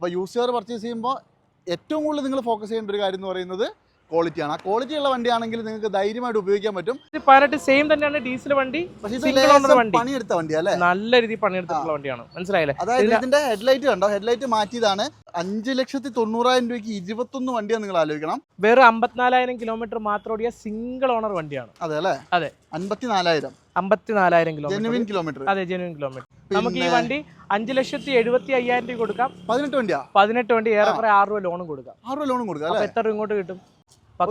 അപ്പോൾ user purchase ചെയ്യുമ്പോൾ ഏറ്റവും കൂടുതൽ നിങ്ങൾ ഫോക്കസ് ചെയ്യേണ്ട ഒരു കാര്യം എന്ന് പറയുന്നത് ക്വാളിറ്റിയാണ് ആ ക്വാളിറ്റി ഉള്ള വണ്ടിയാണെങ്കിൽ നിങ്ങൾക്ക് ധൈര്യമായിട്ട് ഉപയോഗിക്കാൻ പറ്റും. ഇത് പതിനെട്ട് സെയിം തന്നെയാണ് ഡീസൽ വണ്ടി. പണിയെടുത്ത വണ്ടി അല്ലേ? നല്ല രീതിയിൽ പണിയെടുത്തിട്ടുള്ള വണ്ടിയാണ്. മനസ്സിലായില്ലേ? അതായത് ഇതിന്റെ- ഇതിന്റെ ഹെഡ്ലൈറ്റ് കണ്ടോ? ഹെഡ്ലൈറ്റ് മാറ്റിയതാണ്. അഞ്ച് ലക്ഷത്തി തൊണ്ണൂറായിരം രൂപയ്ക്ക് ഇരുപത്തൊന്ന് വണ്ടിയാണ് നിങ്ങൾ ആലോചിക്കണം. വെറും അമ്പത്തിനാലായിരം കിലോമീറ്റർ മാത്രം ഓടിയ സിംഗിൾ ഓണർ വണ്ടിയാണ്. അതെ അല്ലേ? അതെ. അൻപത്തിനാലായിരം. അമ്പത്തിനാലായിരം കിലോമീറ്റർ കിലോമീറ്റർ അതെ ജെനുവിൻ കിലോമീറ്റർ നമുക്ക് ഈ വണ്ടി അഞ്ച് ലക്ഷത്തി എഴുപത്തി അയ്യായിരം രൂപ കൊടുക്കാം. പതിനെട്ട് വണ്ടിയാ? പതിനെട്ട് വണ്ടി ഏറെക്കുറെ ആറ് രൂപ ലോണും കൊടുക്കാം. ആറ് രൂപ ലോണും കൊടുക്കാം എത്ര രൂപ ഇങ്ങോട്ട് കിട്ടും?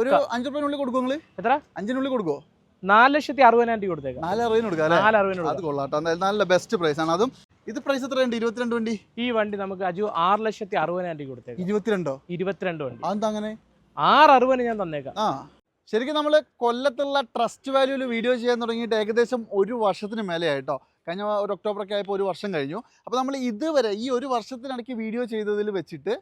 ഒരു അഞ്ച് രൂപയ്ക്കുള്ളിൽ കൊടുക്കുമോ നിങ്ങൾ എത്ര? അഞ്ചിനുള്ളിൽ കൊടുക്കുമോ നാല് ലക്ഷത്തി അറുപതിനായിരം രൂപ കൊടുത്തേക്കാം. നാല് അറുപതിന് കൊടുക്കാം നാല് അറുപതിന് അത് കൊടുക്കാം കൊള്ളാട്ടോ നല്ല ബെസ്റ്റ് പ്രൈസ് ആണ്. അതും ഇത് പ്രൈസ് എത്രയുണ്ട്? ഇരുപത്തിരണ്ട് വണ്ടി? ഈ വണ്ടി നമുക്ക് അജു ആറ് ലക്ഷത്തി അറുപതിനായിരം രൂപ കൊടുത്തേക്കാം. ഇരുപത്തിരണ്ടോ? ഇരുപത്തിരണ്ട് വണ്ടി. അതെന്താ അങ്ങനെ? ആറ് അറുപതിന് ഞാൻ തന്നേക്കാം. ആ. ശരിക്കും നമ്മൾ കൊല്ലത്തുള്ള ട്രസ്റ്റ് വാല്യൂൽ വീഡിയോ ചെയ്യാൻ തുടങ്ങിയിട്ട് ഏകദേശം ഒരു വർഷത്തിന് മേലെയായിട്ടോ. കഴിഞ്ഞ ഒരു ഒക്ടോബറൊക്കെ ആയപ്പോൾ ഒരു വർഷം കഴിഞ്ഞു. അപ്പോൾ നമ്മൾ ഇതുവരെ ഈ ഒരു വർഷത്തിനിടയ്ക്ക് വീഡിയോ ചെയ്തതിൽ വെച്ചിട്ട്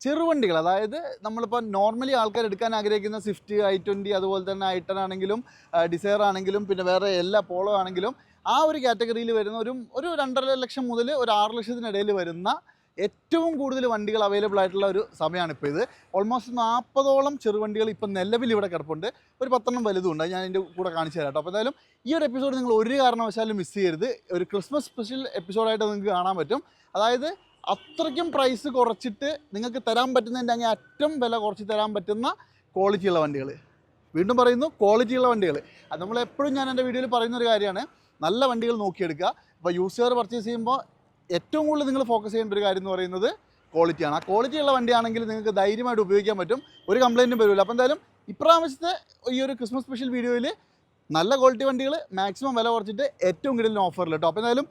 ചെറുവണ്ടികൾ അതായത് നമ്മളിപ്പോൾ നോർമലി ആൾക്കാർ എടുക്കാൻ ആഗ്രഹിക്കുന്ന സ്വിഫ്റ്റ് ഐ ട്വന്റി അതുപോലെ തന്നെ ഐ ടെൻ ആണെങ്കിലും ഡിസയർ ആണെങ്കിലും പിന്നെ വേറെ എല്ലാ പോളോ ആണെങ്കിലും ആ ഒരു കാറ്റഗറിയിൽ വരുന്ന ഒരു ഒരു രണ്ടര ലക്ഷം മുതൽ ഒരു ആറ് ലക്ഷത്തിനിടയിൽ വരുന്ന ഏറ്റവും കൂടുതൽ വണ്ടികൾ അവൈലബിൾ ആയിട്ടുള്ള ഒരു സമയമാണ് ഇപ്പോൾ ഇത്. ഓൾമോസ്റ്റ് നാൽപ്പതോളം ചെറുവണ്ടികൾ ഇപ്പം നിലവിൽ ഇവിടെ കിടപ്പുണ്ട്. ഒരു പത്തെണ്ണം വലുതുണ്ട്. ഞാൻ എന്റെ കൂടെ കാണിച്ചു തരാം കേട്ടോ. അപ്പോൾ എന്തായാലും ഈ ഒരു എപ്പിസോഡ് നിങ്ങൾ ഒരു കാരണവശാലും മിസ് ചെയ്യരുത്. ഒരു ക്രിസ്മസ് സ്പെഷ്യൽ എപ്പിസോഡായിട്ട് നിങ്ങൾക്ക് കാണാൻ പറ്റും. അതായത് അത്രയ്ക്കും പ്രൈസ് കുറച്ചിട്ട് നിങ്ങൾക്ക് തരാൻ പറ്റുന്നതിന്റെ അങ്ങേ അറ്റം വില കുറച്ച് തരാൻ പറ്റുന്ന ക്വാളിറ്റിയുള്ള വണ്ടികൾ. വീണ്ടും പറയുന്നു ക്വാളിറ്റിയുള്ള വണ്ടികൾ. അത് നമ്മൾ എപ്പോഴും ഞാൻ എന്റെ വീഡിയോയിൽ പറയുന്ന ഒരു കാര്യമാണ്. നല്ല വണ്ടികൾ നോക്കിയെടുക്കുക. ഇപ്പോൾ യൂസർ പർച്ചേസ് ചെയ്യുമ്പോൾ ഏറ്റവും കൂടുതൽ നിങ്ങൾ ഫോക്കസ് ചെയ്യേണ്ട ഒരു കാര്യം എന്ന് പറയുന്നത് ക്വാളിറ്റിയാണ് ആ ക്വാളിറ്റി ക്വാളിറ്റിയുള്ള വണ്ടിയാണെങ്കിൽ നിങ്ങൾക്ക് ധൈര്യമായിട്ട് ഉപയോഗിക്കാൻ പറ്റും. ഒരു കംപ്ലൈന്റും വരില്ല അപ്പോൾ എന്തായാലും ഇപ്രാവശ്യത്തെ ഈ ഒരു ക്രിസ്മസ് സ്പെഷ്യൽ വീഡിയോയിൽ നല്ല ക്വാളിറ്റി വണ്ടികൾ മാക്സിമം വില കുറച്ചിട്ട് ഏറ്റവും കൂടുതൽ ഓഫറിൽ കേട്ടോ അപ്പോൾ എന്തായാലും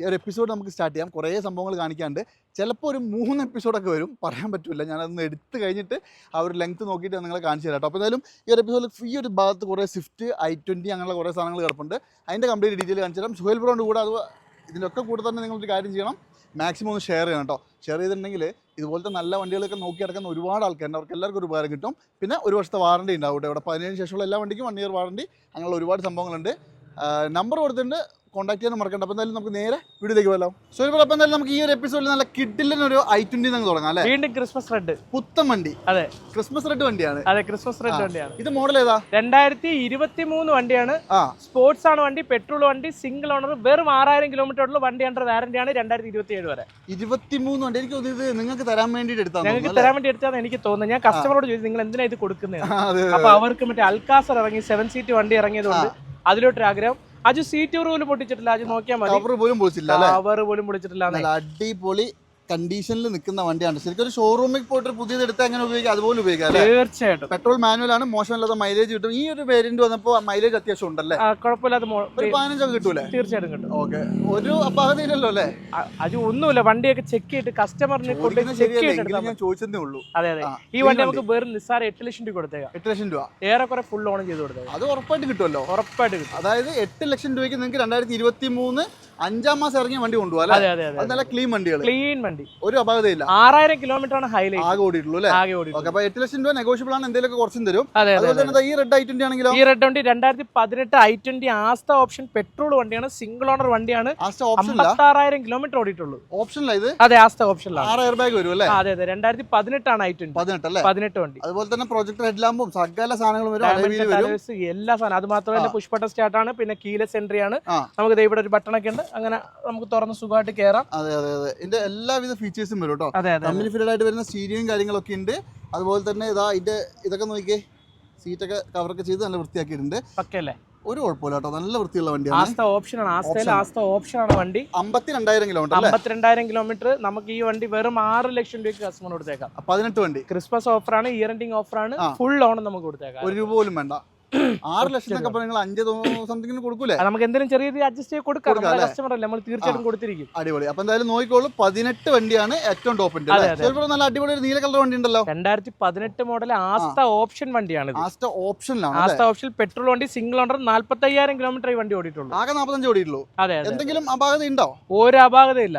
ഈ ഒരു എപ്പിസോഡ് നമുക്ക് സ്റ്റാർട്ട് ചെയ്യാം. കുറേ സംഭവങ്ങൾ കാണിക്കാണ്ട്. ചിലപ്പോൾ ഒരു മൂന്ന് എപ്പിസോഡൊക്കെ വരും. പറയാൻ പറ്റില്ല ഞാനതൊന്ന് എടുത്ത് കഴിഞ്ഞിട്ട് ആ ഒരു ലെങ്ത് നോക്കിയിട്ട് നിങ്ങളെ കാണിച്ചു തരാം അപ്പോൾ എന്തായാലും ഈ ഒരു എപ്പിസോഡിൽ ഈ ഒരു ഭാഗത്ത് കുറേ സ്വിഫ്റ്റ് ഐ ട്വന്റി അങ്ങനെയുള്ള കുറേ സാധനങ്ങൾ കിടപ്പുണ്ട്. അതിന്റെ കംപ്ലീറ്റ് ഡീറ്റെയിൽ കാണിച്ചു തരാം. സുഹേൽ ബ്രോണ്ട് കൂടെ അത് ഇതിലൊക്കെ കൂടെ തന്നെ നിങ്ങളൊരു കാര്യം ചെയ്യണം. മാക്സിമം ഒന്ന് ഷെയർ ചെയ്യണം കേട്ടോ. ഷെയർ ചെയ്തിട്ടുണ്ടെങ്കിൽ ഇതുപോലത്തെ നല്ല വണ്ടികളൊക്കെ നോക്കി നടക്കുന്ന ഒരുപാട് ആൾക്കാരുണ്ട്. അവർക്ക് എല്ലാവർക്കും ഒരു ഉപകാരം കിട്ടും. പിന്നെ ഒരു വർഷത്തെ വാറണ്ടി ഉണ്ടാവും ഇവിടെ പതിനേഴിന് ശേഷമുള്ള എല്ലാ വണ്ടിക്കും വൺ ഇയർ വാറണ്ടി അങ്ങനെയുള്ള ഒരുപാട് സംഭവങ്ങളുണ്ട്. നമ്പർ കൊടുത്തിട്ടുണ്ട്. കോൺടാക്ട് ചെയ്യാൻ മറക്കണ്ട. അപ്പോൾ എന്തായാലും നമുക്ക് നേരെ വീഡിയോയിലേക്ക് പോകാം സോ ഇപ്പോൾ അപ്പോൾ എന്തായാലും നമുക്ക് ഈ ഒരു എപ്പിസോഡിൽ നല്ല കിഡിലിന് ഒരു ഐ ട്വന്റി നമുക്ക് തുടങ്ങാം അല്ലേ? വീണ്ടും ക്രിസ്മസ് റെഡ് പുത്തൻ വണ്ടി. അതെ. ക്രിസ്മസ് റെഡ് വണ്ടിയാണ്. അതെ ക്രിസ്മസ് റെഡ് വണ്ടിയാണ്. ഇത് മോഡൽ ഏതാ? രണ്ടായിരത്തി ഇരുപത്തി മൂന്ന് വണ്ടിയാണ് സ്പോർട്സ് ആണ് വണ്ടി പെട്രോൾ വണ്ടി സിംഗിൾ ഓണർ വെറും ആറായിരം കിലോമീറ്റർ ഉള്ള വണ്ടി അണ്ടർ വാറന്റി ആണ് രണ്ടായിരത്തി ഇരുപത്തി ഏഴ് വരെ. ഇരുപത്തിമൂന്ന് വണ്ടി. എനിക്ക് ഇത് നിങ്ങൾക്ക് തരാൻ വേണ്ടിയിട്ട് എടുത്താൽ ഞങ്ങൾക്ക് തരാൻ വേണ്ടി എടുത്താന്ന് എനിക്ക് തോന്നുന്നത് ഞാൻ കസ്റ്റമറോട് ചോദിച്ചു നിങ്ങൾ എന്തിനാ ഇത് കൊടുക്കുന്നത് അപ്പൊ അവർക്ക് മറ്റേ അൽക്കാസർ ഇറങ്ങി സെവൻ സീറ്റ് വണ്ടി ഇറങ്ങിയതുകൊണ്ട് അതിലോട്ടൊരു ആഗ്രഹം അജു സീറ്റ് പോലും പൊട്ടിച്ചിട്ടില്ല. അജു നോക്കിയാൽ മതി. കവർ പോലും കവർ പൊളിച്ചിട്ടില്ല അടിപൊളി കണ്ടീഷനിൽ നിൽക്കുന്ന വണ്ടിയാണ്. ശരിക്കും ഒരു ഷോറൂമിൽ പോയിട്ട് പുതിയത് എടുത്ത് എങ്ങനെ ഉപയോഗിക്കാം? അതുപോലെ ഉപയോഗിക്കാം തീർച്ചയായിട്ടും. പെട്രോൾ മാനുവൽ ആണ് മോശമല്ലാത്ത മൈലേജ് കിട്ടും. ഈ ഒരു വേരിയന്റ് വന്നപ്പോൾ മൈലേജ് അത്യാവശ്യം ഉണ്ടല്ലേ? കുഴപ്പമില്ലാത്ത ഒരു പതിനഞ്ചൊക്കെ കിട്ടൂലേ? തീർച്ചയായിട്ടും കിട്ടും. ഓക്കെ. ഒരു അപാകതയില്ലല്ലോ അല്ലേ? അത് ഒന്നുമില്ല. വണ്ടിയൊക്കെ ചെക്ക് ചെയ്തിട്ട് കസ്റ്റമറിനെ ഞാൻ ചോദിച്ചതേ ഉള്ളൂ. അതെ അതെ. ഈ വണ്ടി നമുക്ക് വെറും നിസ്സാര എട്ട് ലക്ഷം രൂപ കൊടുത്തേക്കാം. എട്ട് ലക്ഷം രൂപ? ഏറെ ഏറെക്കുറെ ഫുൾ ഓൺ ചെയ്ത് കൊടുത്തേക്കാം. അത് ഉറപ്പായിട്ട് കിട്ടുമല്ലോ. ഉറപ്പായിട്ട് കിട്ടും. അതായത് എട്ട് ലക്ഷം രൂപയ്ക്ക് നിങ്ങൾക്ക് രണ്ടായിരത്തി ഇരുപത്തി മൂന്ന് അഞ്ചാം മാസം ഇറങ്ങിയ വണ്ടി കൊണ്ടുപോകാം അതെ അതെ അതെ നല്ല ക്ലീൻ വണ്ടികൾ ക്ലീൻ വണ്ടി. ഒരു അപാകതയില്ല. ആറായിരം കിലോമീറ്റർ ആണ് ഹൈലൈറ്റ് ആകെ ഓടിയിട്ടുള്ളൂ അല്ലേ? ആകെ ഓടി ഓക്കെ അപ്പൊ എട്ട് ലക്ഷം രൂപ നെഗോഷ്യബിൾ ആണ് എന്തെങ്കിലും കുറച്ചും തരും. അതെ അതെ അതുപോലെ തന്നെ ഈ റെഡ് ഐ ട്വന്റി ആണെങ്കിലോ? ഈ റെഡ് വണ്ടി രണ്ടായിരത്തി പതിനെട്ട് I twenty Asta option petrol വണ്ടിയാണ് സിംഗിൾ ഓണർ വണ്ടിയാണ്. ആസ്റ്റ ഓപ്ഷനില്ല അമ്പത്തി ആറായിരം കിലോമീറ്റർ ഓടിയിട്ടുള്ളൂ. ഓപ്ഷനില്ല ഇത്? അതെ ആസ്ത ഓപ്ഷനിലാണ് ആറ് എയർ ബാഗ് വരും അല്ലേ? അതെ അതെ രണ്ടായിരത്തി പതിനെട്ടാണ് ഐ ട്വന്റി പതിനെട്ട് അല്ലേ? പതിനെട്ട് വണ്ടി. അതുപോലെ തന്നെ പ്രൊജക്ടർ ഹെഡ് ലാമ്പും സകല സാധനങ്ങളും വരും എല്ലാ സാധനം അത് മാത്രമല്ല പുഷ്പട്ട സ്റ്റാർട്ട് ആണ് പിന്നെ കീലസ് എൻട്രി ആണ്. നമുക്ക് ഇവിടെ ഒരു ബട്ടൺ ഒക്കെ ഉണ്ട്. അങ്ങനെ നമുക്ക് തുറന്ന് സുഖമായിട്ട് കയറാം അതെ അതെ അതെ. ഇതിന്റെ എല്ലാവിധ ഫീച്ചേഴ്സും വരും കേട്ടോ. അതെ അതെ കമ്പനി ഫിറ്റഡ് ആയിട്ട് വരുന്ന സ്റ്റീരിയും കാര്യങ്ങളൊക്കെ ഉണ്ട്. അതുപോലെ തന്നെ ഇതാ ഇതിന്റെ ഇതൊക്കെ നോക്കിയേ സീറ്റൊക്കെ കവറൊക്കെ ചെയ്ത് നല്ല വൃത്തിയാക്കിയിട്ടുണ്ട്. പക്കല്ലേ ഒരു കുഴപ്പമില്ല കേട്ടോ. നല്ല വൃത്തിയുള്ള വണ്ടിയാണ്. ആസ്ത ഓപ്ഷൻ ആണ്. ആസ്തയിൽ. ആസ്ത ഓപ്ഷൻ ആണ് വണ്ടി. അമ്പത്തി രണ്ടായിരം കിലോമീറ്റർ അമ്പത്തിരണ്ടായിരം കിലോമീറ്റർ നമുക്ക് ഈ വണ്ടി വെറും ആറ് ലക്ഷം രൂപയ്ക്ക് കസ്റ്റമർ കൊടുത്തേക്കാം. പതിനെട്ട് വണ്ടി. ക്രിസ്മസ് ഓഫറാണ് ഇയർ എൻഡിങ് ഓഫറാണ്. ഫുൾ ഓൺ നമുക്ക് കൊടുത്തേക്കാം. ഒരു രൂപ പോലും വേണ്ട. ആറ് ലക്ഷം എന്നൊക്കെ പറഞ്ഞാൽ അഞ്ച് സംതിങ്ങിന് കൊടുക്കൂലേ? നമുക്ക് എന്തെങ്കിലും ചെറിയ രീതി അഡ്ജസ്റ്റ് ചെയ്ത് കൊടുക്കാം. കൊടുക്കാം നമ്മുടെ അല്ലേ? കസ്റ്റമർ അല്ലേ? നമ്മൾ തീർച്ചയായിട്ടും കൊടുത്തിരിക്കും. അടിപൊളി. അപ്പൊ എന്തായാലും നോക്കിക്കോളൂ. പതിനെട്ട് വണ്ടിയാണ് ഏറ്റവും ടോപ്പിന്റെ. നല്ല അടിപൊളി ഒരു നീല കളർ വണ്ടി ഉണ്ടല്ലോ രണ്ടായിരത്തി പതിനെട്ട് മോഡൽ ആസ്ത ഓപ്ഷൻ വണ്ടിയാണ് ആസ്റ്റ ഓപ്ഷനിലാണ് ആസ്ത ഓപ്ഷൻ പെട്രോൾ വണ്ടി സിംഗിൾ ഓണർ നാല്പത്തി അയ്യായിരം കിലോമീറ്റർ വണ്ടി ഓടിയിട്ടുള്ളൂ. ആകെ നാൽപ്പത്തഞ്ച് ഓടിയിട്ടുള്ളൂ. അതെ. എന്തെങ്കിലും അപാകത ഉണ്ടോ? ഒരു അപാകതയില്ല.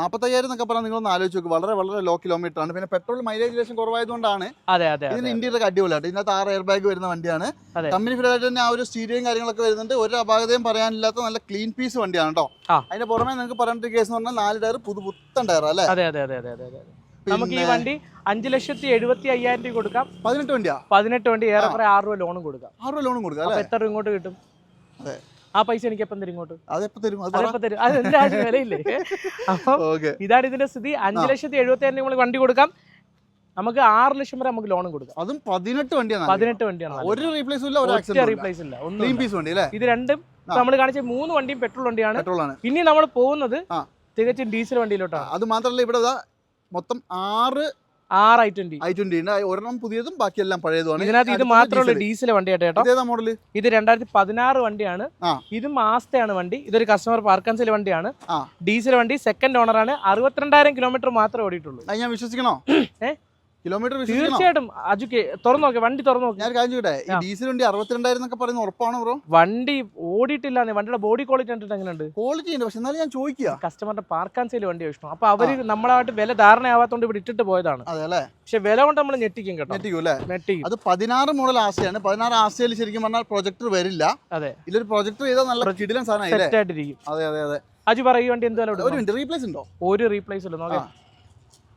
നാൽപ്പത്തയ്യായിരം എന്നൊക്കെ പറഞ്ഞാൽ നിങ്ങളൊന്ന് ആലോചിച്ച് നോക്കും. വളരെ വളരെ ലോ കിലോമീറ്റർ ആണ്. പിന്നെ പെട്രോൾ മൈലേജ് ലേശം കുറവായതുകൊണ്ടാണ് അതെ അതെ ഇതിന് ഇന്ത്യയിലൊക്കെ അടിപൊളിയായിട്ട് ഇതിനകത്ത് ആറ് എയർ ബാഗ് വരുന്ന വണ്ടിയാണ്. കമ്പനി ഫിഡായിട്ട് തന്നെ ആ ഒരു സ്റ്റീരിയും കാര്യങ്ങളൊക്കെ വരുന്നുണ്ട്. ഒരു അപാകതയും പറയാനില്ലാത്ത നല്ല ക്ലീൻ പീസ് വണ്ടിയാണ് കേട്ടോ. അതിന്റെ പുറമെ നിങ്ങൾക്ക് പറഞ്ഞിട്ട് കേസ് എന്ന് പറഞ്ഞാൽ നാല് ടയർ പുതു പുത്തൻ ടയർ അല്ലേ? അതെ അതെ അതെ അതെ അതെ നമുക്ക് ഈ വണ്ടി അഞ്ച് ലക്ഷത്തി എഴുപത്തി അയ്യായിരം രൂപ കൊടുക്കാം. പതിനെട്ട് വണ്ടിയാ? പതിനെട്ട് വണ്ടി ഏറെക്കുറെ ആറ് രൂപ ലോണും കൊടുക്കാം. ആറ് രൂപ ലോണും കൊടുക്കാം എത്ര രൂപ ഇങ്ങോട്ട് കിട്ടും? അതെ. ആ പൈസ എനിക്ക് എപ്പം തരും ഇങ്ങോട്ട്. അതെപ്പോ തരും? അതെപ്പം തരും? അത് എന്റെ ആവശ്യം വിലയില്ലേ? അപ്പം ഇതാണ് ഇതിന്റെ സ്ഥിതി. അഞ്ചു ലക്ഷത്തി എഴുപത്തി ആയിരം നമ്മൾ വണ്ടി കൊടുക്കാം. നമുക്ക് ആറ് ലക്ഷം വരെ നമുക്ക് ലോണും കൊടുക്കാം. അതും പതിനെട്ട് വണ്ടിയാണ് പതിനെട്ട് വണ്ടിയാണ് ഒരു റീപ്ലേസ് ഇല്ല ഒരു റീപ്ലേസ് ഇല്ല. ഒന്നും. പീസ് വണ്ടി അല്ലേ? ഇത് രണ്ടും നമ്മൾ കാണിച്ച മൂന്ന് വണ്ടിയും പെട്രോൾ വണ്ടിയാണ്. ഇനി നമ്മൾ പോകുന്നത് തികച്ചും ഡീസൽ വണ്ടിയിലോട്ടാണ്. അത് മാത്രമല്ല ഇവിടെ മൊത്തം ആറ് ആറ് ഐ ട്വന്റി ഐ ട്വന്റി ഒരെണ്ണം പുതിയതും ബാക്കിയെല്ലാം പഴയതുമാണ്. ഇതിനകത്ത് ഇത് മാത്രമല്ല മാത്രമുള്ള. ഡീസൽ വണ്ടിയായിട്ട് കേട്ടോ മോഡൽ മോഡൽ ഇത് രണ്ടായിരത്തി പതിനാറ് വണ്ടിയാണ് ഇത് മാസത്തെയാണ് വണ്ടി. ഇതൊരു കസ്റ്റമർ പാർക്കൻസിൽ വണ്ടിയാണ്. ഡീസൽ വണ്ടി. സെക്കൻഡ് ഓണറാണ് അറുപത്തിരണ്ടായിരം കിലോമീറ്റർ മാത്രമേ ഓടിയിട്ടുള്ളൂ. ഞാൻ വിശ്വസിക്കണോ? ഏ? കിലോമീറ്റർ തീർച്ചയായിട്ടും. അജുക്ക് തുറന്നു നോക്കി വണ്ടി തുറന്നു നോക്കി. ഞാൻ കാര്യം ചോട്ടെ ഈ ഡീസൽ വണ്ടി അറുപത്തിരണ്ടായിരം എന്നൊക്കെ പറയുന്ന ഉറപ്പാണ് ബ്രോ? വണ്ടി ഓടിയിട്ടില്ല വണ്ടിയുടെ ബോഡി ക്വാളിറ്റി കണ്ടിട്ട് എങ്ങനെയുണ്ട്? ക്വാളിറ്റി ഉണ്ട് പക്ഷെ എന്നാലും ഞാൻ ചോദിക്കുക. കസ്റ്റമറിന്റെ പാർക്കാൻസിൽ വണ്ടി ഇഷ്ടം അപ്പൊ അവർ നമ്മളായിട്ട് വില ധാരണയാവാത്തോണ്ട് ഇവിടെ ഇട്ടിട്ട് പോയതാണ്. അതെ അല്ലേ? പക്ഷെ വില കൊണ്ട് നമ്മൾ ഞെട്ടിക്കും കേട്ടോ. അല്ലേ? ഞെട്ടിക്കും. അത് പതിനാറ് മോഡൽ ആശയാണ്. പതിനാറ് ആശയിൽ ശരിക്കും പറഞ്ഞാൽ പ്രൊജക്ടർ വരില്ല. അതെ. ഇതിലൊരു പ്രൊജക്ടർ ചെയ്താൽ നല്ല കിടിലൻ സാധനം അതെ അതെ അതെ. അജു പറയും വണ്ടി എന്തായാലും ഒരു റീപ്ലേസ് ഉണ്ടോ? ഒരു റീപ്ലേസ് ഇല്ല നോക്കാം.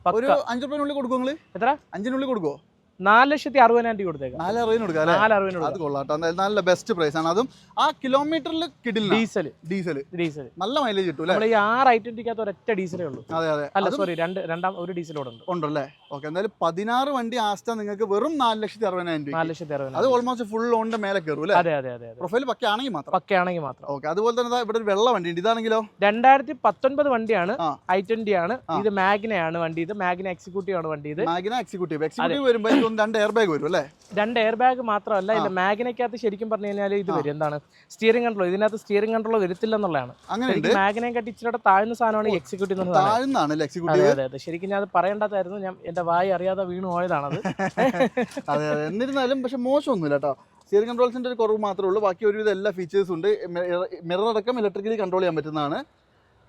ഒരു അഞ്ചു രൂപനുള്ളിൽ കൊടുക്കുമോ നിങ്ങൾ എത്ര? അഞ്ചിനുള്ളിൽ കൊടുക്കുമോ നാല് ലക്ഷത്തി അറുപതിനായിരം രൂപ കൊടുത്തേക്കാം. നാല് അറുപതിന് കൊടുക്കാം നാല് അറുപതിന് അത് കൊള്ളാട്ടോ നല്ല ബെസ്റ്റ് പ്രൈസ് ആണ്. അതും ആ കിലോമീറ്ററിൽ കിടില്ല ഡീസൽ ഡീസൽ ഡീസൽ നല്ല മൈലേജ് കിട്ടും നമ്മൾ ഈ ആറ് ഐ ട്വന്റിക്കകത്ത് ഒരൊറ്റ ഡീസലേ ഉള്ളൂ. അതെ അതെ. അല്ല സോറി രണ്ട് രണ്ടാം ഒരു ഡീസൽ ഉണ്ട്. ഉണ്ടല്ലേ? ഓക്കെ എന്തായാലും പതിനാറ് വണ്ടി ആസ്റ്റ നിങ്ങൾക്ക് വെറും നാല് ലക്ഷത്തി അറുപതിനായിരം രൂപ നാല് ലക്ഷത്തി അത് ഓൾമോസ്റ്റ് ഫുൾ ലോണിന്റെ മേലെ കയറും അല്ലേ? അതെ അതെ അതെ പ്രൊഫൈൽ പക്ക ആണെങ്കിൽ മാത്രം. പക്കയാണെങ്കിൽ മാത്രം. ഓക്കെ അതുപോലെ തന്നെ ഇവിടെ ഒരു വെള്ള വണ്ടി ഉണ്ട് ഇതാണെങ്കിലോ? രണ്ടായിരത്തി പത്തൊൻപത് വണ്ടിയാണ്. ഐ ട്വന്റി ആണ്. ഇത് മാഗ്നയാണ് വണ്ടി ഇത്. മാഗ്ന എക്സിക്യൂട്ടീവ് ആണ് വണ്ടി ഇത്. മാഗ്ന എക്സിക്യൂട്ടീവ് എക്സിക്യൂട്ടീവ് വരുമ്പോൾ തോന്നുന്നു രണ്ട് എയർ ബാഗ് വരും അല്ലേ? രണ്ട് എയർ ബാഗ് മാത്രമല്ല ഇല്ല മാഗ്നയ്ക്കകത്ത് ശരിക്കും പറഞ്ഞു കഴിഞ്ഞാൽ ഇത് വരും. എന്താണ്? സ്റ്റിയറിംഗ് കൺട്രോൾ ഇതിനകത്ത് സ്റ്റിയറിംഗ് കൺട്രോൾ വരത്തില്ല എന്നുള്ളതാണ് അങ്ങനെ മാഗ്നയെ കട്ടി ഇച്ചിരി താഴ്ന്ന സാധനമാണ് എക്സിക്യൂട്ടീവ് താഴ്ന്നാണ് എക്സിക്യൂട്ടീവ് അതെ അതെ ശരിക്കും ഞാൻ അത് പറയേണ്ടതായിരുന്നു. ഞാൻ എന്റെ വായി അറിയാതെ വീണു പോയതാണത്. അതെ അതെ. എന്നിരുന്നാലും പക്ഷെ മോശമൊന്നുമില്ല കേട്ടോ. സ്റ്റിയറിംഗ് കൺട്രോൾസിന്റെ ഒരു കുറവ് മാത്രമേ ഉള്ളൂ. ബാക്കി ഒരുവിധം എല്ലാ ഫീച്ചേഴ്സും ഉണ്ട്. മിറർ അടക്കം ഇലക്ട്രിക്കലി കൺട്രോൾ ചെയ്യാൻ പറ്റുന്നതാണ്.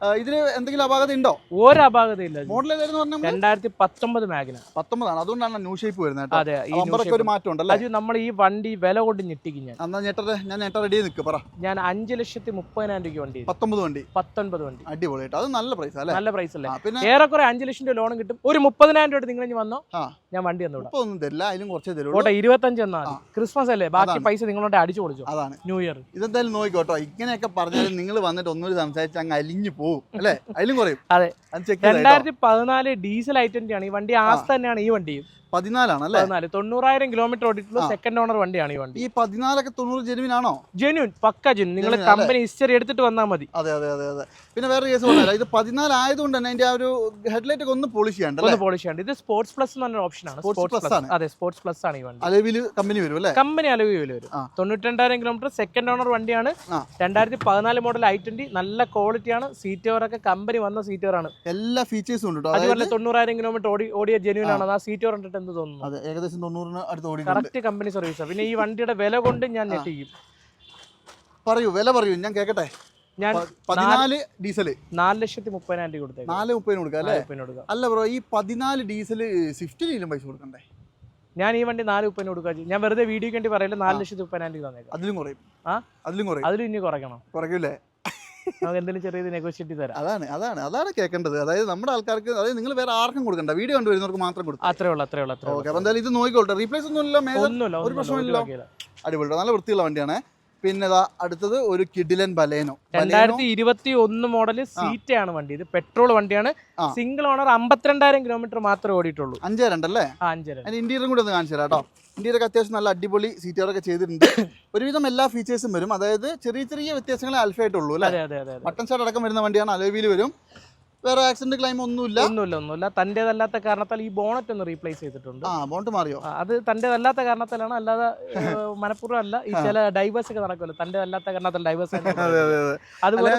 ഇതിന് എന്തെങ്കിലും അപാകത ഉണ്ടോ? ഒരു അപാകത ഇല്ല. മോഡൽ ഏതായിരുന്നു പറഞ്ഞാൽ രണ്ടായിരത്തി പത്തൊമ്പത് മാഗ്ന. പത്തൊമ്പതാണ്. അതുകൊണ്ടാണ് ന്യൂ ഷേപ്പ് വരുന്നത് അതെ ഈ ഒരു മാറ്റം ഉണ്ടല്ലേ? നമ്മൾ ഈ വണ്ടി വില കൊണ്ട് ഞെട്ടിക്കും ഞാൻ. എന്നാ ഞെട്ടറെ ഞാൻ ഞെട്ട റെഡി നിൽക്ക് പറ. ഞാൻ അഞ്ച് ലക്ഷത്തി മുപ്പതിനായിരം രൂപയ്ക്ക് വണ്ടി. പത്തൊമ്പത് വണ്ടി. പത്തൊൻപത് വണ്ടി. അടിപൊളി അത് നല്ല പ്രൈസ് അല്ലേ? നല്ല പ്രൈസ് അല്ലേ? പിന്നെ? ഏറെക്കുറെ അഞ്ച് ലക്ഷം രൂപ ലോൺ കിട്ടും. ഒരു മുപ്പതിനായിരം രൂപ നിങ്ങൾ ഇനി വന്നോ? ഞാൻ വണ്ടി തന്നു ഒന്നും തരില്ല. അതിലും കുറച്ചേ തരുള്ളൂ. ഓട്ടെ ഇരുപത്തഞ്ച് എന്നാ ക്രിസ്മസ് അല്ലേ? ബാക്കി പൈസ നിങ്ങളോട് അടിച്ചു കൊടുത്തു. അതാണ്. ന്യൂ ഇയർ ഇതെന്തായാലും നോക്കിക്കോട്ടോ ഇങ്ങനെയൊക്കെ പറഞ്ഞാലും നിങ്ങൾ വന്നിട്ട് ഒന്നും സംസാരിച്ച് അങ്ങ് അലിഞ്ഞു പോകും അല്ലേ? അതിലും കുറയും. അതെ. രണ്ടായിരത്തി പതിനാല് ഡീസൽ ഐറ്റന്റ് ആണ് ഈ വണ്ടി ആസ് തന്നെയാണ് ഈ വണ്ടിയും. പതിനാലാണ് അല്ലേ പതിനാല്. തൊണ്ണൂറായിരം കിലോമീറ്റർ ഓടിയിട്ടുള്ള സെക്കൻഡ് ഓണർ വണ്ടിയാണ് ഈ വണ്ടി. ഈ പതിനാലൊക്കെ തൊണ്ണൂറ് ജെനുവിൻ ആണോ? ജെനുവിൻ പക്ക ജെനുവിൻ നിങ്ങൾ? കമ്പനി ഹിസ്റ്ററി എടുത്തിട്ട് വന്നാൽ മതി. അതെ അതെ അതെ അതെ. പിന്നെ വേറെ കേസ് പറഞ്ഞാൽ ഇത് പതിനാലായതുകൊണ്ട് തന്നെ അതിന്റെ ആ ഒരു ഹെഡ്ലൈറ്റ് ഒക്കെ ഒന്ന് പോളിഷ് ചെയ്യണ്ട ഒന്ന് പോളിഷ് ചെയ്യേണ്ട. ഇത് സ്പോർട്സ് പ്ലസ് എന്ന് പറഞ്ഞ ഓപ്ഷൻ ആണ്. സ്പോർട്സ് പ്ലസ് ആണ്. അതെ സ്പോർട്സ് പ്ലസ് ആണ് ഈ വണ്ടി. അലവിൽ കമ്പനി വരും അല്ലേ? കമ്പനി അലവിൽ വരും. ആ. തൊണ്ണൂറ്റിരണ്ടായിരം കിലോമീറ്റർ സെക്കൻഡ് ഓണർ വണ്ടിയാണ്. രണ്ടായിരത്തി പതിനാല് മോഡൽ ഐ ട്വന്റി നല്ല ക്വാളിറ്റിയാണ് സീറ്റ് ഒക്കെ കമ്പനി വന്ന സീറ്റ് ആണ്. എല്ലാ ഫീച്ചേഴ്സും ഉണ്ട് തൊണ്ണൂറായിരം കിലോമീറ്റർ ഓടി ഓടിയ ജെനുവിൻ ആണ്. ആ സീറ്റ് ഓവർ കണ്ടിട്ട് എന്ത് തോന്നുന്നു. അതെ ഏകദേശം തൊണ്ണൂറിന് അടുത്ത് ഓടി കറക്റ്റ് കമ്പനി സർവീസാണ് പിന്നെ ഈ വണ്ടിയുടെ വില കൊണ്ട് ഞാൻ ഞെട്ടിക്കും പറയൂ വില പറയൂ. ഞാൻ കേക്കട്ടെ? ഞാൻ പതിനാല് ഡീസൽ നാല് ലക്ഷത്തി മുപ്പതിനായിരം രൂപ കൊടുത്തേ നാല് മുപ്പതിന് കൊടുക്കാം അല്ലേ? കൊടുക്കാം. അല്ല ബ്രോ ഈ പതിനാല് ഡീസൽ സ്വിഫ്റ്റിനും പൈസ കൊടുക്കണ്ടേ? ഞാൻ ഈ വണ്ടി നാല് മുപ്പതിന് കൊടുക്കാം ഞാൻ വെറുതെ വീഡിയോ വേണ്ടി പറയില്ല നാല് ലക്ഷത്തി മുപ്പതിനായിരം രൂപ തന്നേക്കാം. അതിലും കുറയും. ആ? അതിലും കുറയും. അതിലും ഇനി കുറയ്ക്കണം. കുറയ്ക്കൂലേ? നമുക്ക് എന്തെങ്കിലും ചെറിയത് നെഗോഷിയേറ്റ് തരാം. അതാണ് അതാണ് അതാണ് കേൾക്കേണ്ടത് അതായത് നമ്മുടെ ആൾക്കാർക്ക് അതായത് നിങ്ങൾ വേറെ ആർക്കും കൊടുക്കണ്ട. വീഡിയോ കണ്ടുവരുന്നവർക്ക് മാത്രം കൊടുക്കും അത്രേ ഉള്ളൂ അത്രേ ഉള്ളൂ അത്രേ ഓക്കെ ഉള്ളൂ അപ്പോൾ എന്തായാലും ഇത് നോക്കിക്കോട്ടെ. റീപ്ലേസ് ഒന്നും ഇല്ല ഒന്നുമില്ല ഒരു പ്രശ്നമില്ല. അടിപൊളി നല്ല വൃത്തിയുള്ള വണ്ടിയാണ്. പിന്നെ അടുത്തത് ഒരു കിഡിലൻ ബലേനോ. രണ്ടായിരത്തി ഇരുപത്തി ഒന്ന് മോഡൽ സീറ്റ് ആണ് വണ്ടി ഇത് പെട്രോൾ വണ്ടിയാണ്. സിംഗിൾ ഓണർ അമ്പത്തിരണ്ടായിരം കിലോമീറ്റർ മാത്രമേ ഓടിയിട്ടുള്ളൂ. അഞ്ചേ രണ്ടല്ലേ? അഞ്ചേ അതിന്റെ ഇന്റീരിയറും കൂടി ഒന്ന് കാണിച്ചു തരാം കേട്ടോ ഇന്റീരിയർ അത്യാവശ്യം നല്ല അടിപൊളി സീറ്റുകളൊക്കെ ചെയ്തിട്ടുണ്ട്. ഒരുവിധം എല്ലാ ഫീച്ചേഴ്സും വരും. അതായത് ചെറിയ ചെറിയ വ്യത്യാസങ്ങളെ അൽഫായിട്ടുള്ളൂ അല്ലേ? ബട്ടൺ ഷാട്ട് അടക്കം വരുന്ന വണ്ടിയാണ്. അലോവിയിൽ വരും. വേറെ ആക്സിഡന്റ് ക്ലെയിം ഒന്നുമില്ല. ഒന്നുമില്ല ഒന്നുമില്ല. തന്റേതല്ലാത്ത കാരണത്താൽ ഈ ബോണറ്റ് ഒന്ന് റീപ്ലേസ് ചെയ്തിട്ടുണ്ട്. ആ ബോണ്ട് മാറിയോ? അത് തന്റേതല്ലാത്ത കാരണത്താലാണ്. അല്ലാതെ മനഃപൂർവം അല്ല ഈ ചില ഡൈവേഴ്സ് ഒക്കെ നടക്കുമല്ലോ. തന്റേതല്ലാത്ത കാരണത്താൽ ഡൈവേഴ്സ് അതെ അതെ അതെ. അതുപോലെ